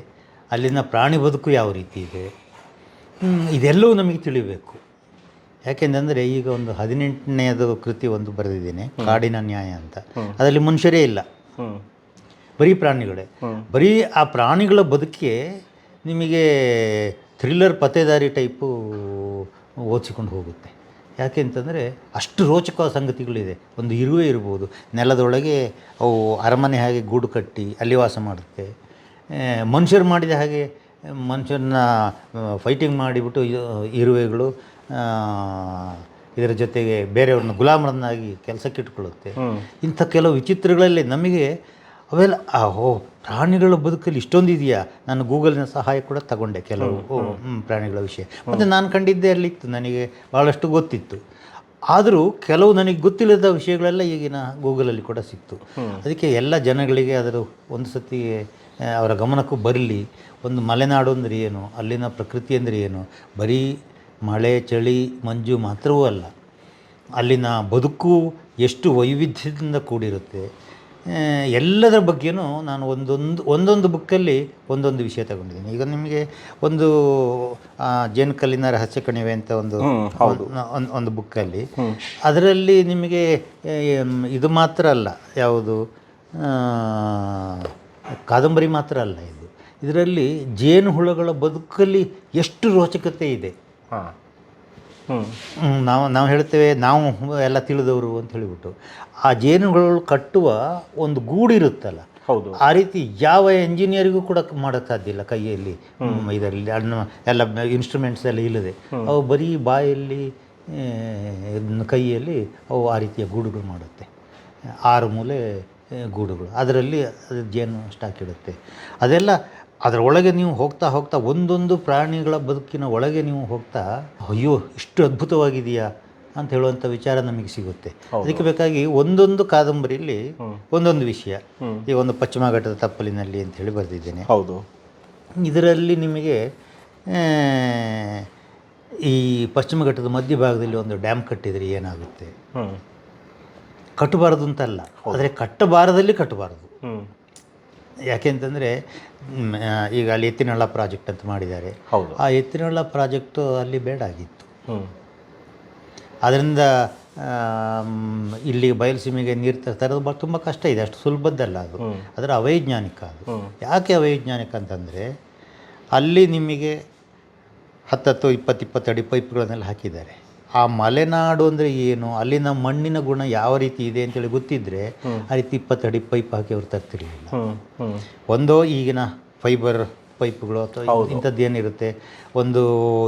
ಅಲ್ಲಿನ ಪ್ರಾಣಿ ಬದುಕು ಯಾವ ರೀತಿ ಇದೆ? ಇದೆಲ್ಲವೂ ನಮಗೆ ತಿಳಿಬೇಕು. ಯಾಕೆಂದರೆ ಈಗ ಒಂದು ಹದಿನೆಂಟನೆಯದು ಕೃತಿ ಒಂದು ಬರೆದಿದ್ದೇನೆ ಕಾಡಿನ ನ್ಯಾಯ ಅಂತ. ಅದರಲ್ಲಿ ಮನುಷ್ಯರೇ ಇಲ್ಲ. ಬರೀ ಪ್ರಾಣಿಗಳೇ. ಬರೀ ಆ ಪ್ರಾಣಿಗಳ ಬದುಕಿಗೆ ನಿಮಗೆ ಥ್ರಿಲ್ಲರ್ ಪತ್ತೇದಾರಿ ಟೈಪು ಓದಿಸಿಕೊಂಡು ಹೋಗುತ್ತೆ. ಯಾಕೆ ಅಂತಂದರೆ ಅಷ್ಟು ರೋಚಕ ಸಂಗತಿಗಳಿದೆ. ಒಂದು ಇರುವೆ ಇರ್ಬೋದು ನೆಲದೊಳಗೆ ಅವು ಅರಮನೆ ಹಾಗೆ ಗೂಡು ಕಟ್ಟಿ ಅಲ್ಲಿ ವಾಸ ಮಾಡುತ್ತೆ. ಮನುಷ್ಯರು ಮಾಡಿದ ಹಾಗೆ ಮನುಷ್ಯರನ್ನ ಫೈಟಿಂಗ್ ಮಾಡಿಬಿಟ್ಟು ಇರುವೆಗಳು ಇದರ ಜೊತೆಗೆ ಬೇರೆಯವ್ರನ್ನ ಗುಲಾಮರನ್ನಾಗಿ ಕೆಲಸಕ್ಕೆ ಇಟ್ಕೊಳ್ಳುತ್ತೆ. ಇಂಥ ಕೆಲವು ವಿಚಿತ್ರಗಳಲ್ಲಿ ನಮಗೆ ಅವೆಲ್ಲ ಆಹೋ ಓ ಪ್ರಾಣಿಗಳ ಬದುಕಲ್ಲಿ ಇಷ್ಟೊಂದು ಇದೆಯಾ? ನಾನು ಗೂಗಲ್ನ ಸಹಾಯ ಕೂಡ ತಗೊಂಡೆ ಕೆಲವು. ಪ್ರಾಣಿಗಳ ವಿಷಯ. ಮತ್ತು ನಾನು ಕಂಡಿದ್ದೇ ಅಲ್ಲಿತ್ತು. ನನಗೆ ಭಾಳಷ್ಟು ಗೊತ್ತಿತ್ತು. ಆದರೂ ಕೆಲವು ನನಗೆ ಗೊತ್ತಿಲ್ಲದ ವಿಷಯಗಳೆಲ್ಲ ಈಗಿನ ಗೂಗಲಲ್ಲಿ ಕೂಡ ಸಿಕ್ತು. ಅದಕ್ಕೆ ಎಲ್ಲ ಜನಗಳಿಗೆ ಅದರ ಒಂದು ಸತಿ ಅವರ ಗಮನಕ್ಕೂ ಬರಲಿ. ಒಂದು ಮಲೆನಾಡು ಅಂದರೆ ಏನು? ಅಲ್ಲಿನ ಪ್ರಕೃತಿ ಅಂದರೆ ಏನು? ಬರೀ ಮಳೆ ಚಳಿ ಮಂಜು ಮಾತ್ರವೂ ಅಲ್ಲ. ಅಲ್ಲಿನ ಬದುಕು ಎಷ್ಟು ವೈವಿಧ್ಯದಿಂದ ಕೂಡಿರುತ್ತೆ. ಎಲ್ಲದರ ಬಗ್ಗೆಯೂ ನಾನು ಒಂದೊಂದು ಒಂದೊಂದು ಬುಕ್ಕಲ್ಲಿ ಒಂದೊಂದು ವಿಷಯ ತಗೊಂಡಿದ್ದೀನಿ. ಈಗ ನಿಮಗೆ ಒಂದು ಜೇನು ಜೇನುಕಲ್ಲಿನ ರಹಸ್ಯ ಕಣಿವೆ ಅಂತ ಒಂದು ಒಂದು ಒಂದು ಬುಕ್ಕಲ್ಲಿ ಅದರಲ್ಲಿ ನಿಮಗೆ ಇದು ಮಾತ್ರ ಅಲ್ಲ ಯಾವುದು ಕಾದಂಬರಿ ಮಾತ್ರ ಅಲ್ಲ ಇದು. ಇದರಲ್ಲಿ ಜೇನುಹುಳಗಳ ಬದುಕಲ್ಲಿ ಎಷ್ಟು ರೋಚಕತೆ ಇದೆ. ನಾವು ನಾವು ಹೇಳ್ತೇವೆ ನಾವು ಎಲ್ಲ ತಿಳಿದವರು ಅಂತ ಹೇಳಿಬಿಟ್ಟು. ಆ ಜೇನುಗಳು ಕಟ್ಟುವ ಒಂದು ಗೂಡು ಇರುತ್ತಲ್ಲ ಹೌದು. ಆ ರೀತಿ ಯಾವ ಎಂಜಿನಿಯರಿಗೂ ಕೂಡ ಮಾಡೋಕ್ಕೆ ಸಾಧ್ಯ ಇಲ್ಲ ಕೈಯಲ್ಲಿ. ಇದರಲ್ಲಿ ಅನ್ನ ಎಲ್ಲ ಇನ್ಸ್ಟ್ರೂಮೆಂಟ್ಸ್ ಎಲ್ಲ ಇಲ್ಲದೆ. ಅವು ಬರೀ ಬಾಯಲ್ಲಿ ಕೈಯಲ್ಲಿ ಅವು ಆ ರೀತಿಯ ಗೂಡುಗಳು ಮಾಡುತ್ತೆ. ಆರು ಮೂಲೆ ಗೂಡುಗಳು. ಅದರಲ್ಲಿ ಅದು ಜೇನು ಸ್ಟಾಕ್ ಇಡುತ್ತೆ. ಅದೆಲ್ಲ ಅದರ ಒಳಗೆ ನೀವು ಹೋಗ್ತಾ ಹೋಗ್ತಾ ಒಂದೊಂದು ಪ್ರಾಣಿಗಳ ಬದುಕಿನ ಒಳಗೆ ನೀವು ಹೋಗ್ತಾ ಅಯ್ಯೋ ಇಷ್ಟು ಅದ್ಭುತವಾಗಿದೆಯಾ ಅಂತ ಹೇಳುವಂಥ ವಿಚಾರ ನಮಗೆ ಸಿಗುತ್ತೆ. ಅದಕ್ಕೆ ಬೇಕಾಗಿ ಒಂದೊಂದು ಕಾದಂಬರಿಯಲ್ಲಿ ಒಂದೊಂದು ವಿಷಯ. ಈ ಒಂದು ಪಶ್ಚಿಮ ಘಟ್ಟದ ತಪ್ಪಲಿನಲ್ಲಿ ಅಂತ ಹೇಳಿ ಬರೆದಿದ್ದೇನೆ. ಹೌದು. ಇದರಲ್ಲಿ ನಿಮಗೆ ಈ ಪಶ್ಚಿಮ ಘಟ್ಟದ ಮಧ್ಯಭಾಗದಲ್ಲಿ ಒಂದು ಡ್ಯಾಮ್ ಕಟ್ಟಿದರೆ ಏನಾಗುತ್ತೆ? ಕಟ್ಟಬಾರದು ಅಂತಲ್ಲ ಆದರೆ ಕಟ್ಟಬಾರದಲ್ಲಿ ಕಟ್ಟಬಾರದು. ಯಾಕೆಂತಂದರೆ ಈಗ ಅಲ್ಲಿ ಎತ್ತಿನಹಳ್ಳ ಪ್ರಾಜೆಕ್ಟ್ ಅಂತ ಮಾಡಿದ್ದಾರೆ. ಹೌದು. ಆ ಎತ್ತಿನಹಳ್ಳ ಪ್ರಾಜೆಕ್ಟು ಅಲ್ಲಿ ಬೇಡ ಆಗಿತ್ತು. ಅದರಿಂದ ಇಲ್ಲಿ ಬಯಲುಸೀಮೆಗೆ ನೀರು ತರೋದು ಬ ತುಂಬ ಕಷ್ಟ ಇದೆ ಅಷ್ಟು ಸುಲಭದ್ದಲ್ಲ ಅದು. ಅದರ ಅವೈಜ್ಞಾನಿಕ ಅದು. ಯಾಕೆ ಅವೈಜ್ಞಾನಿಕ ಅಂತಂದರೆ ಅಲ್ಲಿ ನಿಮಗೆ ಹತ್ತತ್ತು ಇಪ್ಪತ್ತು ಅಡಿ ಪೈಪ್ಗಳನ್ನೆಲ್ಲ ಹಾಕಿದ್ದಾರೆ. ಆ ಮಲೆನಾಡು ಅಂದರೆ ಏನು? ಅಲ್ಲಿನ ಮಣ್ಣಿನ ಗುಣ ಯಾವ ರೀತಿ ಇದೆ ಅಂತೇಳಿ ಗೊತ್ತಿದ್ದರೆ ಆ ರೀತಿ ಇಪ್ಪತ್ತಡಿ ಪೈಪ್ ಹಾಕಿ ಅವ್ರು ತರ್ತಿರಲಿಲ್ಲ. ಒಂದೋ ಈಗಿನ ಫೈಬರ್ ಪೈಪ್ಗಳು ಅಥವಾ ಇಂಥದ್ದು ಏನಿರುತ್ತೆ? ಒಂದು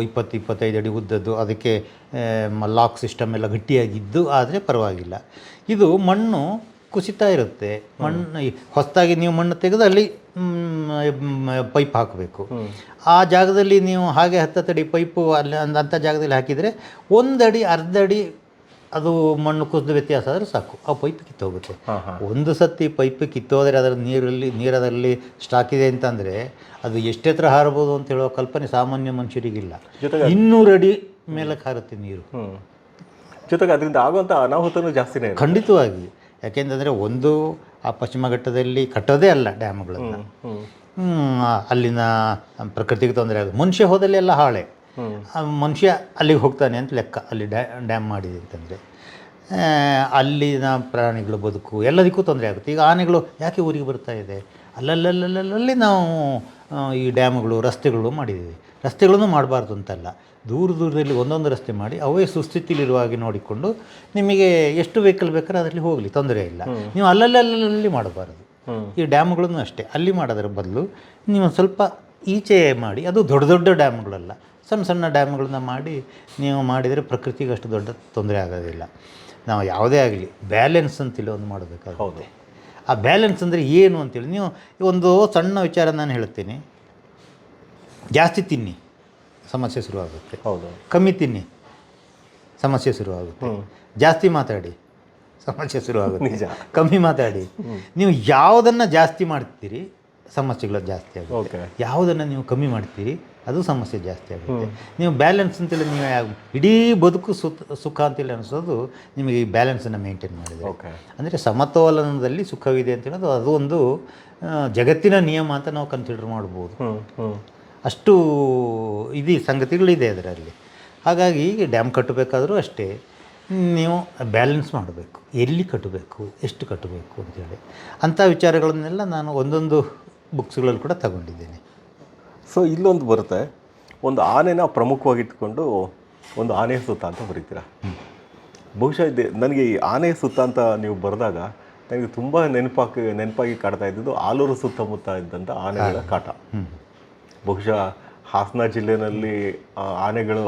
ಇಪ್ಪತ್ತು ಇಪ್ಪತ್ತೈದು ಅಡಿ ಉದ್ದದ್ದು ಅದಕ್ಕೆ ಲಾಕ್ ಸಿಸ್ಟಮ್ ಎಲ್ಲ ಗಟ್ಟಿಯಾಗಿದ್ದು ಆದರೆ ಪರವಾಗಿಲ್ಲ. ಇದು ಮಣ್ಣು ಕುಸಿತಾ ಇರುತ್ತೆ ಮಣ್ಣು ಹೊಸದಾಗಿ ನೀವು ಮಣ್ಣು ತೆಗೆದು ಅಲ್ಲಿ ಪೈಪ್ ಹಾಕಬೇಕು. ಆ ಜಾಗದಲ್ಲಿ ನೀವು ಹಾಗೆ ಹತ್ತತ್ತಡಿ ಪೈಪು ಅಲ್ಲಿ ಅಂಥ ಜಾಗದಲ್ಲಿ ಹಾಕಿದರೆ ಒಂದಡಿ ಅರ್ಧ ಅಡಿ ಅದು ಮಣ್ಣು ಕುಸಿದ ವ್ಯತ್ಯಾಸ ಆದರೆ ಸಾಕು. ಆ ಪೈಪ್ ಕಿತ್ತೋಗುತ್ತೆ. ಒಂದು ಸತಿ ಪೈಪ್ ಕಿತ್ತೋದರೆ ಅದರ ನೀರಲ್ಲಿ ನೀರದಲ್ಲಿ ಸ್ಟಾಕ್ ಇದೆ ಅಂತಂದರೆ ಅದು ಎಷ್ಟೆತ್ರ ಹಾರಬಹುದು ಅಂತ ಹೇಳುವ ಕಲ್ಪನೆ ಸಾಮಾನ್ಯ ಮನುಷ್ಯರಿಗಿಲ್ಲ. ಜೊತೆಗೆ ಇನ್ನೂರು ಅಡಿ ಮೇಲಕ್ಕೆ ಹಾರುತ್ತೆ ನೀರು. ಜೊತೆಗೆ ಅದರಿಂದ ಆಗುವಂಥ ಅನಾಹುತನೂ ಜಾಸ್ತಿನೇ ಖಂಡಿತವಾಗಿ. ಯಾಕೆಂತಂದರೆ ಒಂದು ಆ ಪಶ್ಚಿಮ ಘಟ್ಟದಲ್ಲಿ ಕಟ್ಟೋದೇ ಅಲ್ಲ ಡ್ಯಾಮ್ಗಳನ್ನು. ಅಲ್ಲಿನ ಪ್ರಕೃತಿಗೆ ತೊಂದರೆ ಆಗುತ್ತೆ. ಮನುಷ್ಯ ಹೋದಲ್ಲಿ ಎಲ್ಲ ಹಾಳೆ. ಮನುಷ್ಯ ಅಲ್ಲಿಗೆ ಹೋಗ್ತಾನೆ ಅಂತ ಲೆಕ್ಕ ಅಲ್ಲಿ ಡ್ಯಾ ಡ್ಯಾಮ್ ಮಾಡಿದೆ ಅಂತಂದರೆ. ಅಲ್ಲಿನ ಪ್ರಾಣಿಗಳು ಬದುಕು ಎಲ್ಲದಕ್ಕೂ ತೊಂದರೆ ಆಗುತ್ತೆ. ಈಗ ಆನೆಗಳು ಯಾಕೆ ಊರಿಗೆ ಬರ್ತಾ ಇದೆ? ಅಲ್ಲಲ್ಲಲ್ಲಲ್ಲಿ ನಾವು ಈ ಡ್ಯಾಮ್ಗಳು ರಸ್ತೆಗಳು ಮಾಡಿದ್ದೀವಿ. ರಸ್ತೆಗಳನ್ನು ಮಾಡಬಾರ್ದು ಅಂತಲ್ಲ. ದೂರ ದೂರದಲ್ಲಿ ಒಂದೊಂದು ರಸ್ತೆ ಮಾಡಿ ಅವೇ ಸುಸ್ಥಿತಿಲಿರುವ ಹಾಗೆ ನೋಡಿಕೊಂಡು ನಿಮಗೆ ಎಷ್ಟು ವೆಹಿಕಲ್ ಬೇಕಾದ್ರೆ ಅದರಲ್ಲಿ ಹೋಗಲಿ ತೊಂದರೆ ಇಲ್ಲ. ನೀವು ಅಲ್ಲಲ್ಲಲ್ಲಿ ಮಾಡಬಾರದು. ಈ ಡ್ಯಾಮ್ಗಳನ್ನು ಅಷ್ಟೇ. ಅಲ್ಲಿ ಮಾಡೋದ್ರ ಬದಲು ನೀವು ಸ್ವಲ್ಪ ಈಚೆ ಮಾಡಿ ಅದು ದೊಡ್ಡ ದೊಡ್ಡ ಡ್ಯಾಮ್ಗಳಲ್ಲ ಸಣ್ಣ ಸಣ್ಣ ಡ್ಯಾಮ್ಗಳನ್ನ ಮಾಡಿ ನೀವು ಮಾಡಿದರೆ ಪ್ರಕೃತಿಗೆ ಅಷ್ಟು ದೊಡ್ಡ ತೊಂದರೆ ಆಗೋದಿಲ್ಲ. ನಾವು ಯಾವುದೇ ಆಗಲಿ ಬ್ಯಾಲೆನ್ಸ್ ಅಂತೇಳಿ ಒಂದು ಮಾಡಬೇಕಾಗುತ್ತೆ. ಹೌದು. ಆ ಬ್ಯಾಲೆನ್ಸ್ ಅಂದರೆ ಏನು ಅಂತೇಳಿ ನೀವು ಒಂದು ಸಣ್ಣ ವಿಚಾರ ನಾನು ಹೇಳ್ತೀನಿ. ಜಾಸ್ತಿ ತಿನ್ನಿ. ಸಮಸ್ಯೆ ಶುರುವಾಗುತ್ತೆ. ಹೌದು. ಕಮ್ಮಿ ತಿನ್ನಿ. ಸಮಸ್ಯೆ ಶುರುವಾಗುತ್ತೆ. ಜಾಸ್ತಿ ಮಾತಾಡಿ. ಸಮಸ್ಯೆ ಶುರುವಾಗುತ್ತೆ. ನಿಜ. ಕಮ್ಮಿ ಮಾತಾಡಿ. ನೀವು ಯಾವುದನ್ನು ಜಾಸ್ತಿ ಮಾಡ್ತೀರಿ ಸಮಸ್ಯೆಗಳು ಜಾಸ್ತಿ ಆಗುತ್ತೆ. ಯಾವುದನ್ನು ನೀವು ಕಮ್ಮಿ ಮಾಡ್ತೀರಿ ಅದು ಸಮಸ್ಯೆ ಜಾಸ್ತಿ ಆಗುತ್ತೆ. ನೀವು ಬ್ಯಾಲೆನ್ಸ್ ಅಂತೇಳಿ ನೀವು ಇಡೀ ಬದುಕು ಸುತ್ ಸುಖ ಅಂತೇಳಿ ಅನಿಸೋದು ನಿಮಗೆ ಈ ಬ್ಯಾಲೆನ್ಸನ್ನು ಮೇಂಟೈನ್ ಮಾಡಿದೆ ಅಂದರೆ ಸಮತೋಲನದಲ್ಲಿ ಸುಖವಿದೆ ಅಂತ ಹೇಳೋದು ಅದು ಒಂದು ಜಗತ್ತಿನ ನಿಯಮ ಅಂತ ನಾವು ಕನ್ಸಿಡರ್ ಮಾಡ್ಬೋದು. ಅಷ್ಟು ಇದು ಸಂಗತಿಗಳಿದೆ ಅದರಲ್ಲಿ. ಹಾಗಾಗಿ ಈಗ ಡ್ಯಾಮ್ ಕಟ್ಟಬೇಕಾದ್ರೂ ಅಷ್ಟೇ ನೀವು ಬ್ಯಾಲೆನ್ಸ್ ಮಾಡಬೇಕು. ಎಲ್ಲಿ ಕಟ್ಟಬೇಕು ಎಷ್ಟು ಕಟ್ಟಬೇಕು ಅಂತೇಳಿ ಅಂಥ ವಿಚಾರಗಳನ್ನೆಲ್ಲ ನಾನು ಒಂದೊಂದು ಬುಕ್ಸ್ಗಳಲ್ಲಿ ಕೂಡ ತಗೊಂಡಿದ್ದೇನೆ. ಸೊ ಇಲ್ಲೊಂದು ಬರುತ್ತೆ. ಒಂದು ಆನೆನ ಪ್ರಮುಖವಾಗಿಟ್ಕೊಂಡು ಒಂದು ಆನೆಯ ಸುತ್ತ ಅಂತ ಬರೀತೀರಾ? ಬಹುಶಃ ಇದೆ. ನನಗೆ ಈ ಆನೆಯ ಸುತ್ತ ಅಂತ ನೀವು ಬರೆದಾಗ ನನಗೆ ತುಂಬ ನೆನಪಾಗಿ ನೆನಪಾಗಿ ಕಾಡ್ತಾ ಇದ್ದಿದ್ದು ಆಲೂರು ಸುತ್ತಮುತ್ತ ಇದ್ದಂಥ ಆನೆಗಳ ಕಾಟ. ಬಹುಶಃ ಹಾಸನ ಜಿಲ್ಲೆಯಲ್ಲಿ ಆನೆಗಳು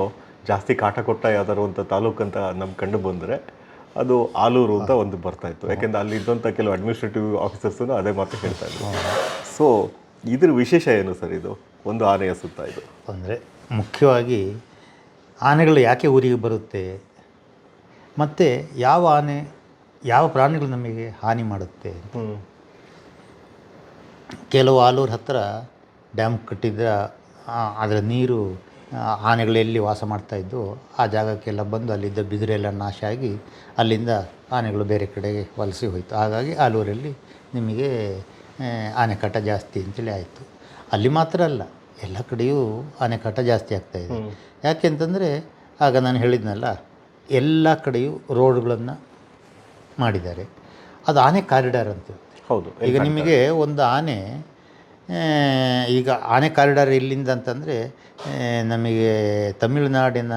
ಜಾಸ್ತಿ ಕಾಟ ಕೊಟ್ಟ ಯಾವ್ದಾದ್ರು ಒಂದು ತಾಲೂಕು ಅಂತ ನಮ್ಗೆ ಕಂಡು ಬಂದರೆ ಅದು ಆಲೂರು ಅಂತ ಒಂದು ಬರ್ತಾ ಇತ್ತು. ಯಾಕೆಂದ್ರೆ ಅಲ್ಲಿ ಇದ್ದಂಥ ಕೆಲವು ಅಡ್ಮಿನಿಸ್ಟ್ರೇಟಿವ್ ಆಫೀಸರ್ಸನ್ನು ಅದೇ ಮಾತು ಹೇಳ್ತಾ ಇದ್ರು. ಸೊ ಇದ್ರ ವಿಶೇಷ ಏನು ಸರ್ ಇದು? ಒಂದು ಆನೆಯ ಸುತ್ತ ಇದು. ಅಂದರೆ ಮುಖ್ಯವಾಗಿ ಆನೆಗಳು ಯಾಕೆ ಊರಿಗೆ ಬರುತ್ತೆ? ಮತ್ತು ಯಾವ ಆನೆ ಯಾವ ಪ್ರಾಣಿಗಳು ನಮಗೆ ಹಾನಿ ಮಾಡುತ್ತೆ? ಕೆಲವು ಆಲೂರು ಹತ್ತಿರ ಡ್ಯಾಮ್ ಕಟ್ಟಿದ್ರೆ ಅದರ ನೀರು ಆನೆಗಳೆಲ್ಲಿ ವಾಸ ಮಾಡ್ತಾ ಆ ಜಾಗಕ್ಕೆಲ್ಲ ಬಂದು ಅಲ್ಲಿದ್ದ ಬಿದಿರೆಲ್ಲ ನಾಶ ಆಗಿ ಅಲ್ಲಿಂದ ಆನೆಗಳು ಬೇರೆ ಕಡೆಗೆ ವಲಸೆ ಹೋಯಿತು. ಹಾಗಾಗಿ ಆಲೂರಲ್ಲಿ ನಿಮಗೆ ಆನೆಕಟ ಜಾಸ್ತಿ ಅಂತೇಳಿ ಆಯಿತು. ಅಲ್ಲಿ ಮಾತ್ರ ಅಲ್ಲ ಎಲ್ಲ ಕಡೆಯೂ ಆನೆಕಟ ಜಾಸ್ತಿ ಆಗ್ತಾಯಿದೆ ಯಾಕೆ ಅಂತಂದರೆ ಆಗ ನಾನು ಹೇಳಿದ್ನಲ್ಲ ಎಲ್ಲ ಕಡೆಯೂ ರೋಡ್ಗಳನ್ನು ಮಾಡಿದ್ದಾರೆ. ಅದು ಆನೆ ಕಾರಿಡಾರ್ ಅಂತ ಹೌದು ಈಗ ನಿಮಗೆ ಒಂದು ಆನೆ ಈಗ ಆನೆ ಕಾರಿಡಾರ್ ಎಲ್ಲಿಂದ ಅಂತಂದರೆ ನಮಗೆ ತಮಿಳುನಾಡಿನ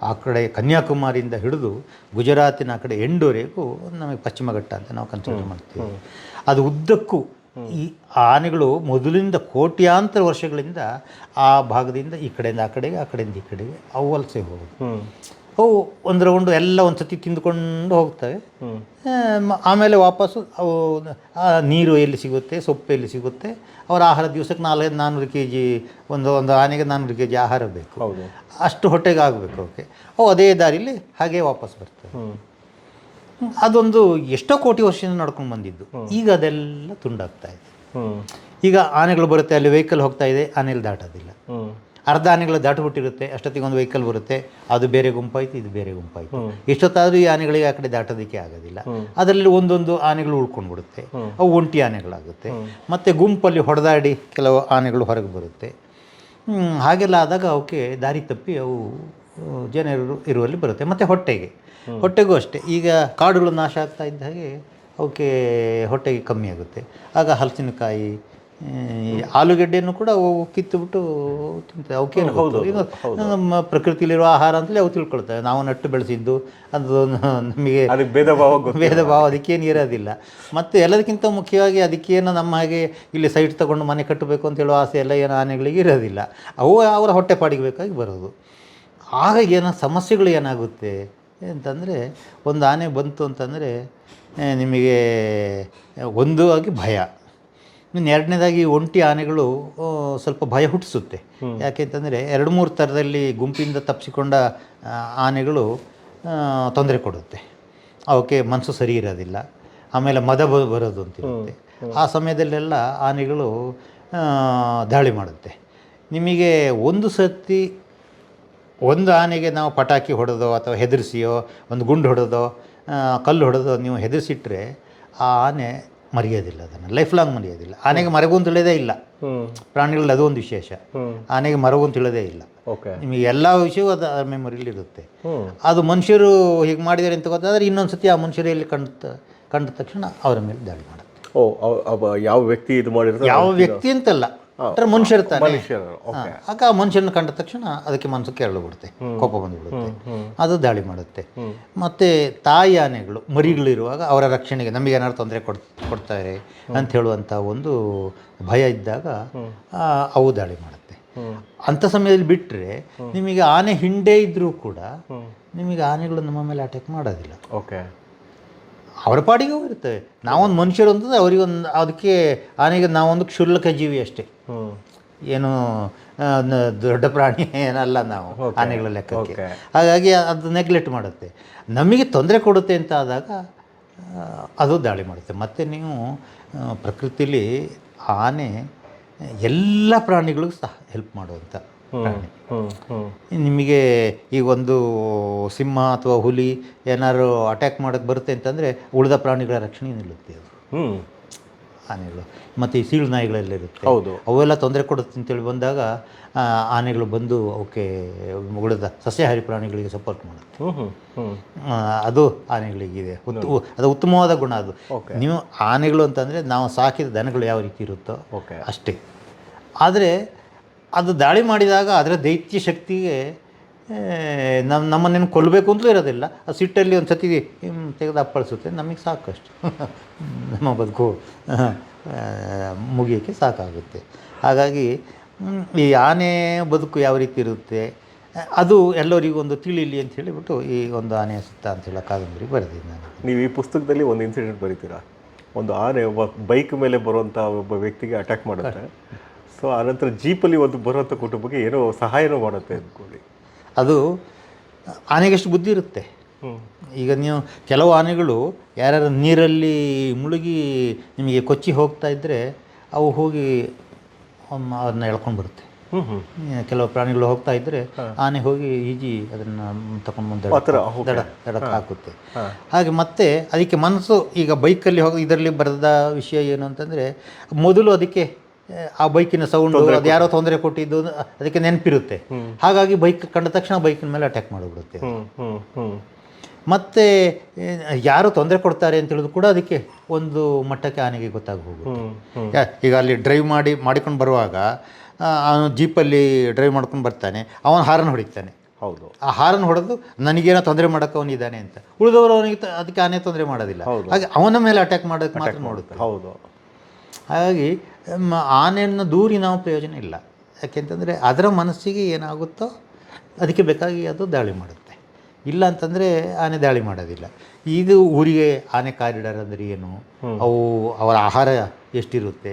ಆ, ಕಡೆ ಕನ್ಯಾಕುಮಾರಿಯಿಂದ ಹಿಡಿದು ಗುಜರಾತಿನ ಆ ಕಡೆ ಎಂಡೋರೆಗೂ ನಮಗೆ ಪಶ್ಚಿಮ ಘಟ್ಟ ಅಂತ ನಾವು ಕನ್ಸಿಡರ್ ಮಾಡ್ತೀವಿ. ಅದು ಉದ್ದಕ್ಕೂ ಈ ಆನೆಗಳು ಮೊದಲಿಂದ ಕೋಟ್ಯಾಂತರ ವರ್ಷಗಳಿಂದ ಆ ಭಾಗದಿಂದ ಈ ಕಡೆಯಿಂದ ಆ ಕಡೆಗೆ ಆ ಕಡೆಯಿಂದ ಈ ಕಡೆಗೆ ಅವು ಹೋಗೋದು. ಅವು ಒಂದು ರೌಂಡು ಎಲ್ಲ ಒಂದು ಸತಿ ತಿಂದುಕೊಂಡು ಹೋಗ್ತವೆ. ಆಮೇಲೆ ವಾಪಸ್ಸು ಅವು ಆ ನೀರು ಎಲ್ಲಿ ಸಿಗುತ್ತೆ ಸೊಪ್ಪು ಎಲ್ಲಿ ಸಿಗುತ್ತೆ ಅವರ ಆಹಾರ ದಿವಸಕ್ಕೆ ನಾಲ್ಕೈದು ನಾನ್ನೂರು ಕೆ ಜಿ ಒಂದು ಒಂದು ಆನೆಗೆ ನಾನ್ನೂರು ಕೆ ಜಿ ಆಹಾರ ಬೇಕು. ಅಷ್ಟು ಹೊಟ್ಟೆಗೆ ಆಗಬೇಕು ಅವಕ್ಕೆ. ಅವು ಅದೇ ದಾರಿಲಿ ಹಾಗೆ ವಾಪಸ್ ಬರ್ತವೆ. ಅದೊಂದು ಎಷ್ಟೋ ಕೋಟಿ ವರ್ಷದಿಂದ ನಡ್ಕೊಂಡು ಬಂದಿದ್ದು. ಈಗ ಅದೆಲ್ಲ ತುಂಡಾಗ್ತಾ ಇದೆ. ಈಗ ಆನೆಗಳು ಬರುತ್ತೆ ಅಲ್ಲಿ ವೆಹಿಕಲ್ ಹೋಗ್ತಾ ಇದೆ ಆನೆಯಲ್ಲಿ ದಾಟೋದಿಲ್ಲ. ಅರ್ಧ ಆನೆಗಳು ದಾಟುಬಿಟ್ಟಿರುತ್ತೆ ಅಷ್ಟೊತ್ತಿಗೆ ಒಂದು ವೆಹಿಕಲ್ ಬರುತ್ತೆ ಅದು ಬೇರೆ ಗುಂಪಾಯ್ತು ಇದು ಬೇರೆ ಗುಂಪಾಯ್ತು. ಎಷ್ಟೊತ್ತಾದರೂ ಈ ಆನೆಗಳಿಗೆ ಆ ಕಡೆ ದಾಟೋದಕ್ಕೆ ಆಗೋದಿಲ್ಲ. ಅದರಲ್ಲಿ ಒಂದೊಂದು ಆನೆಗಳು ಉಳ್ಕೊಂಡು ಬಿಡುತ್ತೆ ಅವು ಒಂಟಿ ಆನೆಗಳಾಗುತ್ತೆ. ಮತ್ತು ಗುಂಪಲ್ಲಿ ಹೊಡೆದಾಡಿ ಕೆಲವು ಆನೆಗಳು ಹೊರಗೆ ಬರುತ್ತೆ. ಹಾಗೆಲ್ಲ ಆದಾಗ ಅವಕ್ಕೆ ದಾರಿ ತಪ್ಪಿ ಅವು ಜನ ಜನರು ಇರುವಲ್ಲಿ ಬರುತ್ತೆ. ಮತ್ತು ಹೊಟ್ಟೆಗೆ. ಹೊಟ್ಟೆಗೂ ಅಷ್ಟೇ. ಈಗ ಕಾಡುಗಳು ನಾಶ ಆಗ್ತಾ ಇದ್ದ ಹಾಗೆ ಅವಕ್ಕೆ ಹೊಟ್ಟೆಗೆ ಕಮ್ಮಿ ಆಗುತ್ತೆ. ಆಗ ಹಲಸಿನಕಾಯಿ ಆಲೂಗಡ್ಡೆಯನ್ನು ಕೂಡ ಅವು ಕಿತ್ತುಬಿಟ್ಟು ತಿಂತವೆ ಅವಕ್ಕೇನು ಹೌದು ಈಗ ನಮ್ಮ ಪ್ರಕೃತಿಯಲ್ಲಿರುವ ಆಹಾರ ಅಂತಲೇ ಅವು ತಿಳ್ಕೊಳ್ತವೆ. ನಾವು ನಟ್ಟು ಬೆಳೆಸಿದ್ದು ಅದು ನಮಗೆ ಅದಕ್ಕೆ ಭೇದ ಭಾವ ಭೇದ ಭಾವ ಅದಕ್ಕೇನು ಇರೋದಿಲ್ಲ. ಮತ್ತು ಎಲ್ಲದಕ್ಕಿಂತ ಮುಖ್ಯವಾಗಿ ಅದಕ್ಕೇನು ನಮ್ಮ ಹಾಗೆ ಇಲ್ಲಿ ಸೈಟ್ ತಗೊಂಡು ಮನೆ ಕಟ್ಟಬೇಕು ಅಂತ ಹೇಳುವ ಆಸೆ ಎಲ್ಲ ಏನು ಆನೆಗಳಿಗೆ ಇರೋದಿಲ್ಲ. ಅವು ಅವರ ಹೊಟ್ಟೆ ಪಾಡಿಗೆ ಬೇಕಾಗಿ ಬರೋದು. ಆಗ ಏನೋ ಸಮಸ್ಯೆಗಳು ಏನಾಗುತ್ತೆ ಅಂತಂದರೆ ಒಂದು ಆನೆ ಬಂತು ಅಂತಂದರೆ ನಿಮಗೆ ಒಂದು ಆಗಿ ಭಯ. ಇನ್ನು ಎರಡನೇದಾಗಿ ಒಂಟಿ ಆನೆಗಳು ಸ್ವಲ್ಪ ಭಯ ಹುಟ್ಟಿಸುತ್ತೆ. ಯಾಕೆಂತಂದರೆ ಎರಡು ಮೂರು ಥರದಲ್ಲಿ ಗುಂಪಿಂದ ತಪ್ಪಿಸಿಕೊಂಡ ಆನೆಗಳು ತೊಂದರೆ ಕೊಡುತ್ತೆ. ಅವಕ್ಕೆ ಮನಸ್ಸು ಸರಿ ಇರೋದಿಲ್ಲ. ಆಮೇಲೆ ಮದ ಬರೋದು ಅಂತಿರುತ್ತೆ ಆ ಸಮಯದಲ್ಲೆಲ್ಲ ಆನೆಗಳು ದಾಳಿ ಮಾಡುತ್ತೆ. ನಿಮಗೆ ಒಂದು ಸರ್ತಿ ಒಂದು ಆನೆಗೆ ನಾವು ಪಟಾಕಿ ಹೊಡೆದೋ ಅಥವಾ ಹೆದರಿಸಿಯೋ ಒಂದು ಗುಂಡು ಹೊಡೆದೋ ಕಲ್ಲು ಹೊಡೆದೋ ನೀವು ಹೆದರಿಸಿಟ್ರೆ ಆ ಆನೆ ಮರೆಯೋದಿಲ್ಲ ಅದನ್ನು. ಲೈಫ್ ಲಾಂಗ್ ಮರೆಯೋದಿಲ್ಲ. ಆನೆಗೆ ಮರಗು ಅಂತ ತಿಳಿಯೋದೇ ಇಲ್ಲ. ಪ್ರಾಣಿಗಳಲ್ಲಿ ಅದು ಒಂದು ವಿಶೇಷ ಆನೆಗೆ ಮರಗು ಅಂತ ತಿಳಿಯೋದೇ ಇಲ್ಲ. ಓಕೆ ನಿಮಗೆ ಎಲ್ಲ ವಿಷಯವೂ ಅದು ಮೆಮೊರಿಲಿ ಇರುತ್ತೆ. ಅದು ಮನುಷ್ಯರು ಹೀಗೆ ಮಾಡಿದ್ದಾರೆ ಅಂತ ಗೊತ್ತಾದರೆ ಇನ್ನೊಂದು ಸತಿ ಆ ಮನುಷ್ಯರಲ್ಲಿ ಕಂಡ ಕಂಡ ತಕ್ಷಣ ಅವರ ಮೇಲೆ ದಾಳಿ ಮಾಡುತ್ತೆ. ಓ ಯಾವ ವ್ಯಕ್ತಿ ಇದು ಮಾಡಿರೋ ಯಾವ ವ್ಯಕ್ತಿ ಅಂತಲ್ಲ. ಮನುಷ್ಯ ತಾನೆ ಮನುಷ್ಯರು ಹಾ, ಆಗ ಆ ಮನುಷ್ಯನ ಕಂಡ ತಕ್ಷಣ ಅದಕ್ಕೆ ಮನಸ್ಸು ಕೆರಳು ಬಿಡುತ್ತೆ ಕೋಪ ಬಂದ್ಬಿಡುತ್ತೆ. ಅದು ದಾಳಿ ಮಾಡುತ್ತೆ. ಮತ್ತು ತಾಯಿ ಆನೆಗಳು ಮರಿಗಳಿರುವಾಗ ಅವರ ರಕ್ಷಣೆಗೆ ನಮಗೆ ಏನಾದ್ರು ತೊಂದರೆ ಕೊಡ್ ಕೊಡ್ತಾರೆ ಅಂತ ಹೇಳುವಂಥ ಒಂದು ಭಯ ಇದ್ದಾಗ ಅವು ದಾಳಿ ಮಾಡುತ್ತೆ. ಅಂಥ ಸಮಯದಲ್ಲಿ ಬಿಟ್ಟರೆ ನಿಮಗೆ ಆನೆ ಹಿಂಡೆ ಇದ್ದರೂ ಕೂಡ ನಿಮಗೆ ಆನೆಗಳು ನಮ್ಮ ಮೇಲೆ ಅಟ್ಯಾಕ್ ಮಾಡೋದಿಲ್ಲ. ಓಕೆ ಅವರ ಪಾಡಿಗೆ ಇರುತ್ತೆ. ನಾವೊಂದು ಮನುಷ್ಯರು ಅಂತಂದ್ರೆ ಅವರಿಗೊಂದು ಅದಕ್ಕೆ ಆನೆಗೆ ನಾವೊಂದು ಕ್ಷುಲ್ಲಕ ಜೀವಿ ಅಷ್ಟೇ. ಏನು ದೊಡ್ಡ ಪ್ರಾಣಿ ಏನಲ್ಲ ನಾವು ಆನೆಗಳ ಲೆಕ್ಕಕ್ಕೆ. ಹಾಗಾಗಿ ಅದು ನೆಗ್ಲೆಕ್ಟ್ ಮಾಡುತ್ತೆ. ನಮಗೆ ತೊಂದರೆ ಕೊಡುತ್ತೆ ಅಂತ ಆದಾಗ ಅದು ದಾಳಿ ಮಾಡುತ್ತೆ. ಮತ್ತು ನೀವು ಪ್ರಕೃತಿಲಿ ಆನೆ ಎಲ್ಲ ಪ್ರಾಣಿಗಳಿಗೂ ಸಹ ಹೆಲ್ಪ್ ಮಾಡುವಂಥ ನಿಮಗೆ ಈಗ ಒಂದು ಸಿಂಹ ಅಥವಾ ಹುಲಿ ಏನಾದ್ರು ಅಟ್ಯಾಕ್ ಮಾಡೋಕ್ಕೆ ಬರುತ್ತೆ ಅಂತಂದರೆ ಉಳಿದ ಪ್ರಾಣಿಗಳ ರಕ್ಷಣೆ ನಿಲ್ಲುತ್ತೆ ಅದು. ಆನೆಗಳು. ಮತ್ತು ಈ ಸೀಳು ನಾಯಿಗಳಲ್ಲಿರುತ್ತೆ ಹೌದು. ಅವೆಲ್ಲ ತೊಂದರೆ ಕೊಡುತ್ತೆ ಅಂತೇಳಿ ಬಂದಾಗ ಆನೆಗಳು ಬಂದು ಅವಕ್ಕೆ ಉಳಿದ ಸಸ್ಯಾಹಾರಿ ಪ್ರಾಣಿಗಳಿಗೆ ಸಪೋರ್ಟ್ ಮಾಡುತ್ತೆ. ಅದು ಆನೆಗಳಿಗಿದೆ. ಉತ್ತ ಅದು ಉತ್ತಮವಾದ ಗುಣ ಅದು. ನೀವು ಆನೆಗಳು ಅಂತಂದರೆ ನಾವು ಸಾಕಿದ ದನಗಳು ಯಾವ ರೀತಿ ಇರುತ್ತೋ ಓಕೆ ಅಷ್ಟೇ. ಆದರೆ ಅದು ದಾಳಿ ಮಾಡಿದಾಗ ಅದರ ದೈತ್ಯ ಶಕ್ತಿಗೆ ನಮ್ಮ ನಮ್ಮನ್ನೇನು ಕೊಲ್ಲಬೇಕು ಅಂತಲೂ ಇರೋದಿಲ್ಲ. ಆ ಸಿಟ್ಟಲ್ಲಿ ಒಂದು ಸತಿ ತೆಗೆದು ಅಪ್ಪಳಿಸುತ್ತೆ. ನಮಗೆ ಸಾಕಷ್ಟು. ನಮ್ಮ ಬದುಕು ಮುಗಿಯೋಕ್ಕೆ ಸಾಕಾಗುತ್ತೆ. ಹಾಗಾಗಿ ಈ ಆನೆ ಬದುಕು ಯಾವ ರೀತಿ ಇರುತ್ತೆ ಅದು ಎಲ್ಲರಿಗೂ ಒಂದು ತಿಳಿಲಿ ಅಂತ ಹೇಳಿಬಿಟ್ಟು ಈ ಒಂದು ಆನೆ ಸುತ್ತ ಅಂತ ಹೇಳೋ ಕಾದಂಬರಿ ಬರೆದಿದ್ದೆ ನಾನು. ನೀವು ಈ ಪುಸ್ತಕದಲ್ಲಿ ಒಂದು ಇನ್ಸಿಡೆಂಟ್ ಬರೀತೀರಾ? ಒಂದು ಆನೆ ಒಬ್ಬ ಬೈಕ್ ಮೇಲೆ ಬರುವಂಥ ಒಬ್ಬ ವ್ಯಕ್ತಿಗೆ ಅಟ್ಯಾಕ್ ಮಾಡುತ್ತೆ. ಸೊ ಆನಂತರ ಜೀಪಲ್ಲಿ ಒಂದು ಬರುವಂಥ ಕುಟುಂಬಕ್ಕೆ ಏನೋ ಸಹಾಯನೂ ಮಾಡುತ್ತೆ ಅಂದ್ಕೊಳ್ಳಿ. ಅದು ಆನೆಗೆಷ್ಟು ಬುದ್ಧಿ ಇರುತ್ತೆ. ಈಗ ನೀವು ಕೆಲವು ಆನೆಗಳು ಯಾರ್ಯಾರ ನೀರಲ್ಲಿ ಮುಳುಗಿ ನಿಮಗೆ ಕೊಚ್ಚಿ ಹೋಗ್ತಾ ಇದ್ದರೆ ಅವು ಹೋಗಿ ಅದನ್ನ ಎಳ್ಕೊಂಡು ಬರುತ್ತೆ. ಕೆಲವು ಪ್ರಾಣಿಗಳು ಹೋಗ್ತಾ ಇದ್ದರೆ ಆನೆ ಹೋಗಿ ಈಜಿ ಅದನ್ನು ತಗೊಂಡು ಮುಂದೆ ದಡ ದಡ ದಡಕ್ಕೆ ಹಾಕುತ್ತೆ. ಹಾಗೆ ಮತ್ತೆ ಅದಕ್ಕೆ ಮನಸ್ಸು ಈಗ ಬೈಕಲ್ಲಿ ಹೋಗಿ ಇದರಲ್ಲಿ ಬರೆದ ವಿಷಯ ಏನು ಅಂತಂದರೆ ಮೊದಲು ಅದಕ್ಕೆ ಆ, ಬೈಕಿನ ಸೌಂಡು ಅದು ಯಾರೋ ತೊಂದರೆ ಕೊಟ್ಟಿದ್ದು ಅದಕ್ಕೆ ನೆನಪಿರುತ್ತೆ. ಹಾಗಾಗಿ ಬೈಕ್ ಕಂಡ ತಕ್ಷಣ ಬೈಕಿನ ಮೇಲೆ ಅಟ್ಯಾಕ್ ಮಾಡಿಬಿಡುತ್ತೆ. ಮತ್ತು ಯಾರು ತೊಂದರೆ ಕೊಡ್ತಾರೆ ಅಂತ ಹೇಳಿದ್ರು ಕೂಡ ಅದಕ್ಕೆ ಒಂದು ಮಟ್ಟಕ್ಕೆ ಆನೆಗೆ ಗೊತ್ತಾಗಿ ಹೋಗುತ್ತೆ. ಈಗ ಅಲ್ಲಿ ಡ್ರೈವ್ ಮಾಡಿ ಮಾಡಿಕೊಂಡು ಬರುವಾಗ ಅವನು ಜೀಪಲ್ಲಿ ಡ್ರೈವ್ ಮಾಡ್ಕೊಂಡು ಬರ್ತಾನೆ ಅವನು ಹಾರನ್ ಹೊಡಿತಾನೆ. ಹೌದು. ಆ ಹಾರನ್ ಹೊಡೆದು ನನಗೇನೋ ತೊಂದರೆ ಮಾಡೋಕೆ ಅವನಿದ್ದಾನೆ ಅಂತ. ಉಳಿದವರು ಅವನಿಗೆ ಅದಕ್ಕೆ ಆನೆ ತೊಂದರೆ ಮಾಡೋದಿಲ್ಲ. ಹಾಗೆ ಅವನ ಮೇಲೆ ಅಟ್ಯಾಕ್ ಮಾಡೋಕ್ಕೆ ಮಾತ್ರ ನೋಡುತ್ತೆ ಹೌದು. ಹಾಗಾಗಿ ಆನೆಯನ್ನು ದೂರಿ ನಾವು ಪ್ರಯೋಜನ ಇಲ್ಲ. ಯಾಕೆಂತಂದರೆ ಅದರ ಮನಸ್ಸಿಗೆ ಏನಾಗುತ್ತೋ ಅದಕ್ಕೆ ಬೇಕಾಗಿ ಅದು ದಾಳಿ ಮಾಡುತ್ತೆ. ಇಲ್ಲ ಅಂತಂದರೆ ಆನೆ ದಾಳಿ ಮಾಡೋದಿಲ್ಲ. ಇದು ಊರಿಗೆ ಆನೆ ಕಾರಿಡಾರ್ ಅಂದರೆ ಏನು ಅವು ಅವರ ಆಹಾರ ಎಷ್ಟಿರುತ್ತೆ?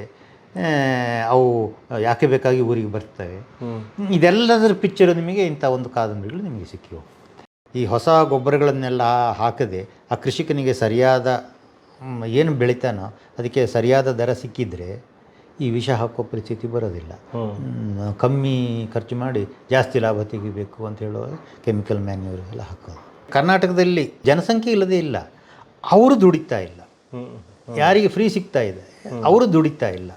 ಅವು ಯಾಕೆ ಬೇಕಾಗಿ ಊರಿಗೆ ಬರ್ತವೆ? ಇದೆಲ್ಲದರ ಪಿಕ್ಚರು ನಿಮಗೆ ಇಂಥ ಒಂದು ಕಾದಂಬರಿಗಳು ನಿಮಗೆ ಸಿಕ್ಕಿ ಹೋಗುತ್ತೆ ಈ ಹೊಸ ಗೊಬ್ಬರಗಳನ್ನೆಲ್ಲ ಹಾಕದೆ ಆ ಕೃಷಿಕನಿಗೆ ಸರಿಯಾದ ಏನು ಬೆಳಿತಾನೋ ಅದಕ್ಕೆ ಸರಿಯಾದ ದರ ಸಿಕ್ಕಿದರೆ ಈ ವಿಷ ಹಾಕೋ ಪರಿಸ್ಥಿತಿ ಬರೋದಿಲ್ಲ. ಕಮ್ಮಿ ಖರ್ಚು ಮಾಡಿ ಜಾಸ್ತಿ ಲಾಭ ತೆಗಿಬೇಕು ಅಂತ ಹೇಳುವಾಗ ಕೆಮಿಕಲ್ ಮ್ಯಾನ್ಯೂರ್ ಎಲ್ಲ ಹಾಕೋದು. ಕರ್ನಾಟಕದಲ್ಲಿ ಜನಸಂಖ್ಯೆ ಇಲ್ಲದೇ ಇಲ್ಲ. ಅವರು ದುಡಿತಾ ಇಲ್ಲ. ಯಾರಿಗೆ ಫ್ರೀ ಸಿಗ್ತಾ ಇದೆ ಅವರು ದುಡಿತಾ ಇಲ್ಲ.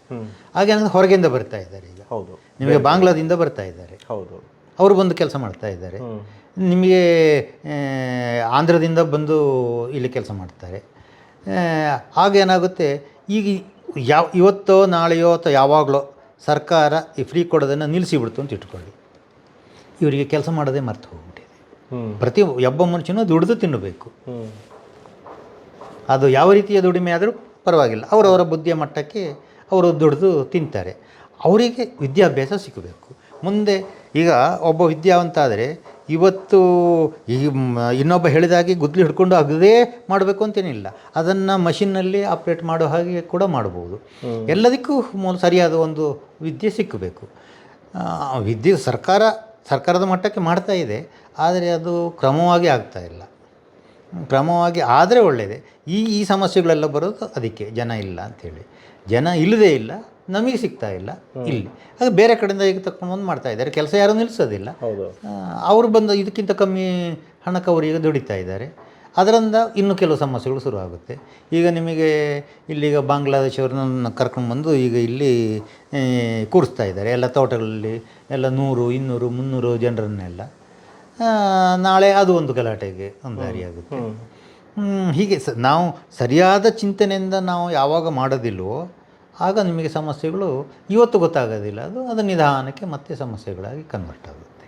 ಹಾಗೆ ಅಂದರೆ ಹೊರಗಿಂದ ಬರ್ತಾ ಇದ್ದಾರೆ ಈಗ. ಹೌದು. ನಿಮಗೆ ಬಾಂಗ್ಲಾದಿಂದ ಬರ್ತಾ ಇದ್ದಾರೆ. ಹೌದು. ಅವರು ಬಂದು ಕೆಲಸ ಮಾಡ್ತಾ ಇದ್ದಾರೆ. ನಿಮಗೆ ಆಂಧ್ರದಿಂದ ಬಂದು ಇಲ್ಲಿ ಕೆಲಸ ಮಾಡ್ತಾರೆ. ಆಗೇನಾಗುತ್ತೆ ಈಗ ಯಾವ ಇವತ್ತೋ ನಾಳೆಯೋ ಅಥವಾ ಯಾವಾಗಲೋ ಸರ್ಕಾರ ಈ ಫ್ರೀ ಕೊಡೋದನ್ನು ನಿಲ್ಲಿಸಿಬಿಡ್ತು ಅಂತ ಇಟ್ಕೊಳ್ಳಿ. ಇವರಿಗೆ ಕೆಲಸ ಮಾಡೋದೇ ಮರ್ತು ಹೋಗ್ಬಿಟ್ಟಿದೆ. ಪ್ರತಿ ಒಬ್ಬ ಮನುಷ್ಯನೂ ದುಡಿದು ತಿನ್ನಬೇಕು. ಅದು ಯಾವ ರೀತಿಯ ದುಡಿಮೆ ಆದರೂ ಪರವಾಗಿಲ್ಲ. ಅವರವರ ಬುದ್ಧಿಯ ಮಟ್ಟಕ್ಕೆ ಅವರು ದುಡಿದು ತಿಂತಾರೆ. ಅವರಿಗೆ ವಿದ್ಯಾಭ್ಯಾಸ ಸಿಗಬೇಕು. ಮುಂದೆ ಈಗ ಒಬ್ಬ ವಿದ್ಯಾವಂತ ಆದರೆ ಇವತ್ತು ಈ ಇನ್ನೊಬ್ಬ ಹೇಳಿದಾಗೆ ಗುದ್ಲಿ ಹಿಡ್ಕೊಂಡು ಅಗದೇ ಮಾಡಬೇಕು ಅಂತೇನಿಲ್ಲ. ಅದನ್ನು ಮಷಿನ್ನಲ್ಲಿ ಆಪ್ರೇಟ್ ಮಾಡೋ ಹಾಗೆ ಕೂಡ ಮಾಡ್ಬೋದು. ಎಲ್ಲದಕ್ಕೂ ಸರಿಯಾದ ಒಂದು ವಿದ್ಯೆ ಸಿಕ್ಕಬೇಕು. ವಿದ್ಯೆ ಸರ್ಕಾರ ಸರ್ಕಾರದ ಮಟ್ಟಕ್ಕೆ ಮಾಡ್ತಾ ಇದೆ ಆದರೆ ಅದು ಕ್ರಮವಾಗಿ ಆಗ್ತಾ ಇಲ್ಲ. ಕ್ರಮವಾಗಿ ಆದರೆ ಒಳ್ಳೆಯದೇ ಈ ಈ ಸಮಸ್ಯೆಗಳೆಲ್ಲ ಬರೋದು ಅದಕ್ಕೆ ಜನ ಇಲ್ಲ ಅಂಥೇಳಿ. ಜನ ಇಲ್ಲದೇ ಇಲ್ಲ ನಮಗೆ ಸಿಗ್ತಾ ಇಲ್ಲ ಇಲ್ಲಿ. ಅದು ಬೇರೆ ಕಡೆಯಿಂದ ಈಗ ತಕೊಂಡು ಬಂದು ಮಾಡ್ತಾ ಇದ್ದಾರೆ. ಕೆಲಸ ಯಾರೂ ನಿಲ್ಲಿಸೋದಿಲ್ಲ ಅವರು ಬಂದು ಇದಕ್ಕಿಂತ ಕಮ್ಮಿ ಹಣಕ್ಕೆ ಅವರು ಈಗ ದುಡಿತಾ ಇದ್ದಾರೆ. ಅದರಿಂದ ಇನ್ನೂ ಕೆಲವು ಸಮಸ್ಯೆಗಳು ಶುರುವಾಗುತ್ತೆ ಈಗ ನಿಮಗೆ ಇಲ್ಲೀಗ ಬಾಂಗ್ಲಾದೇಶವ್ರನ್ನ ಕರ್ಕೊಂಡ್ಬಂದು ಈಗ ಇಲ್ಲಿ ಕೂರಿಸ್ತಾ ಇದ್ದಾರೆ. ಎಲ್ಲ ತೋಟಗಳಲ್ಲಿ ಎಲ್ಲ ನೂರು ಇನ್ನೂರು ಮುನ್ನೂರು ಜನರನ್ನೆಲ್ಲ. ನಾಳೆ ಅದು ಒಂದು ಗಲಾಟೆಗೆ ಒಂದು ದಾರಿಯಾಗುತ್ತೆ ಹೀಗೆ ಸ ನಾವು ಸರಿಯಾದ ಚಿಂತನೆಯಿಂದ ನಾವು ಯಾವಾಗ ಮಾಡೋದಿಲ್ವೋ ಆಗ ನಿಮಗೆ ಸಮಸ್ಯೆಗಳು ಇವತ್ತು ಗೊತ್ತಾಗೋದಿಲ್ಲ. ಅದು ಅದು ನಿಧಾನಕ್ಕೆ ಮತ್ತೆ ಸಮಸ್ಯೆಗಳಾಗಿ ಕನ್ವರ್ಟ್ ಆಗುತ್ತೆ.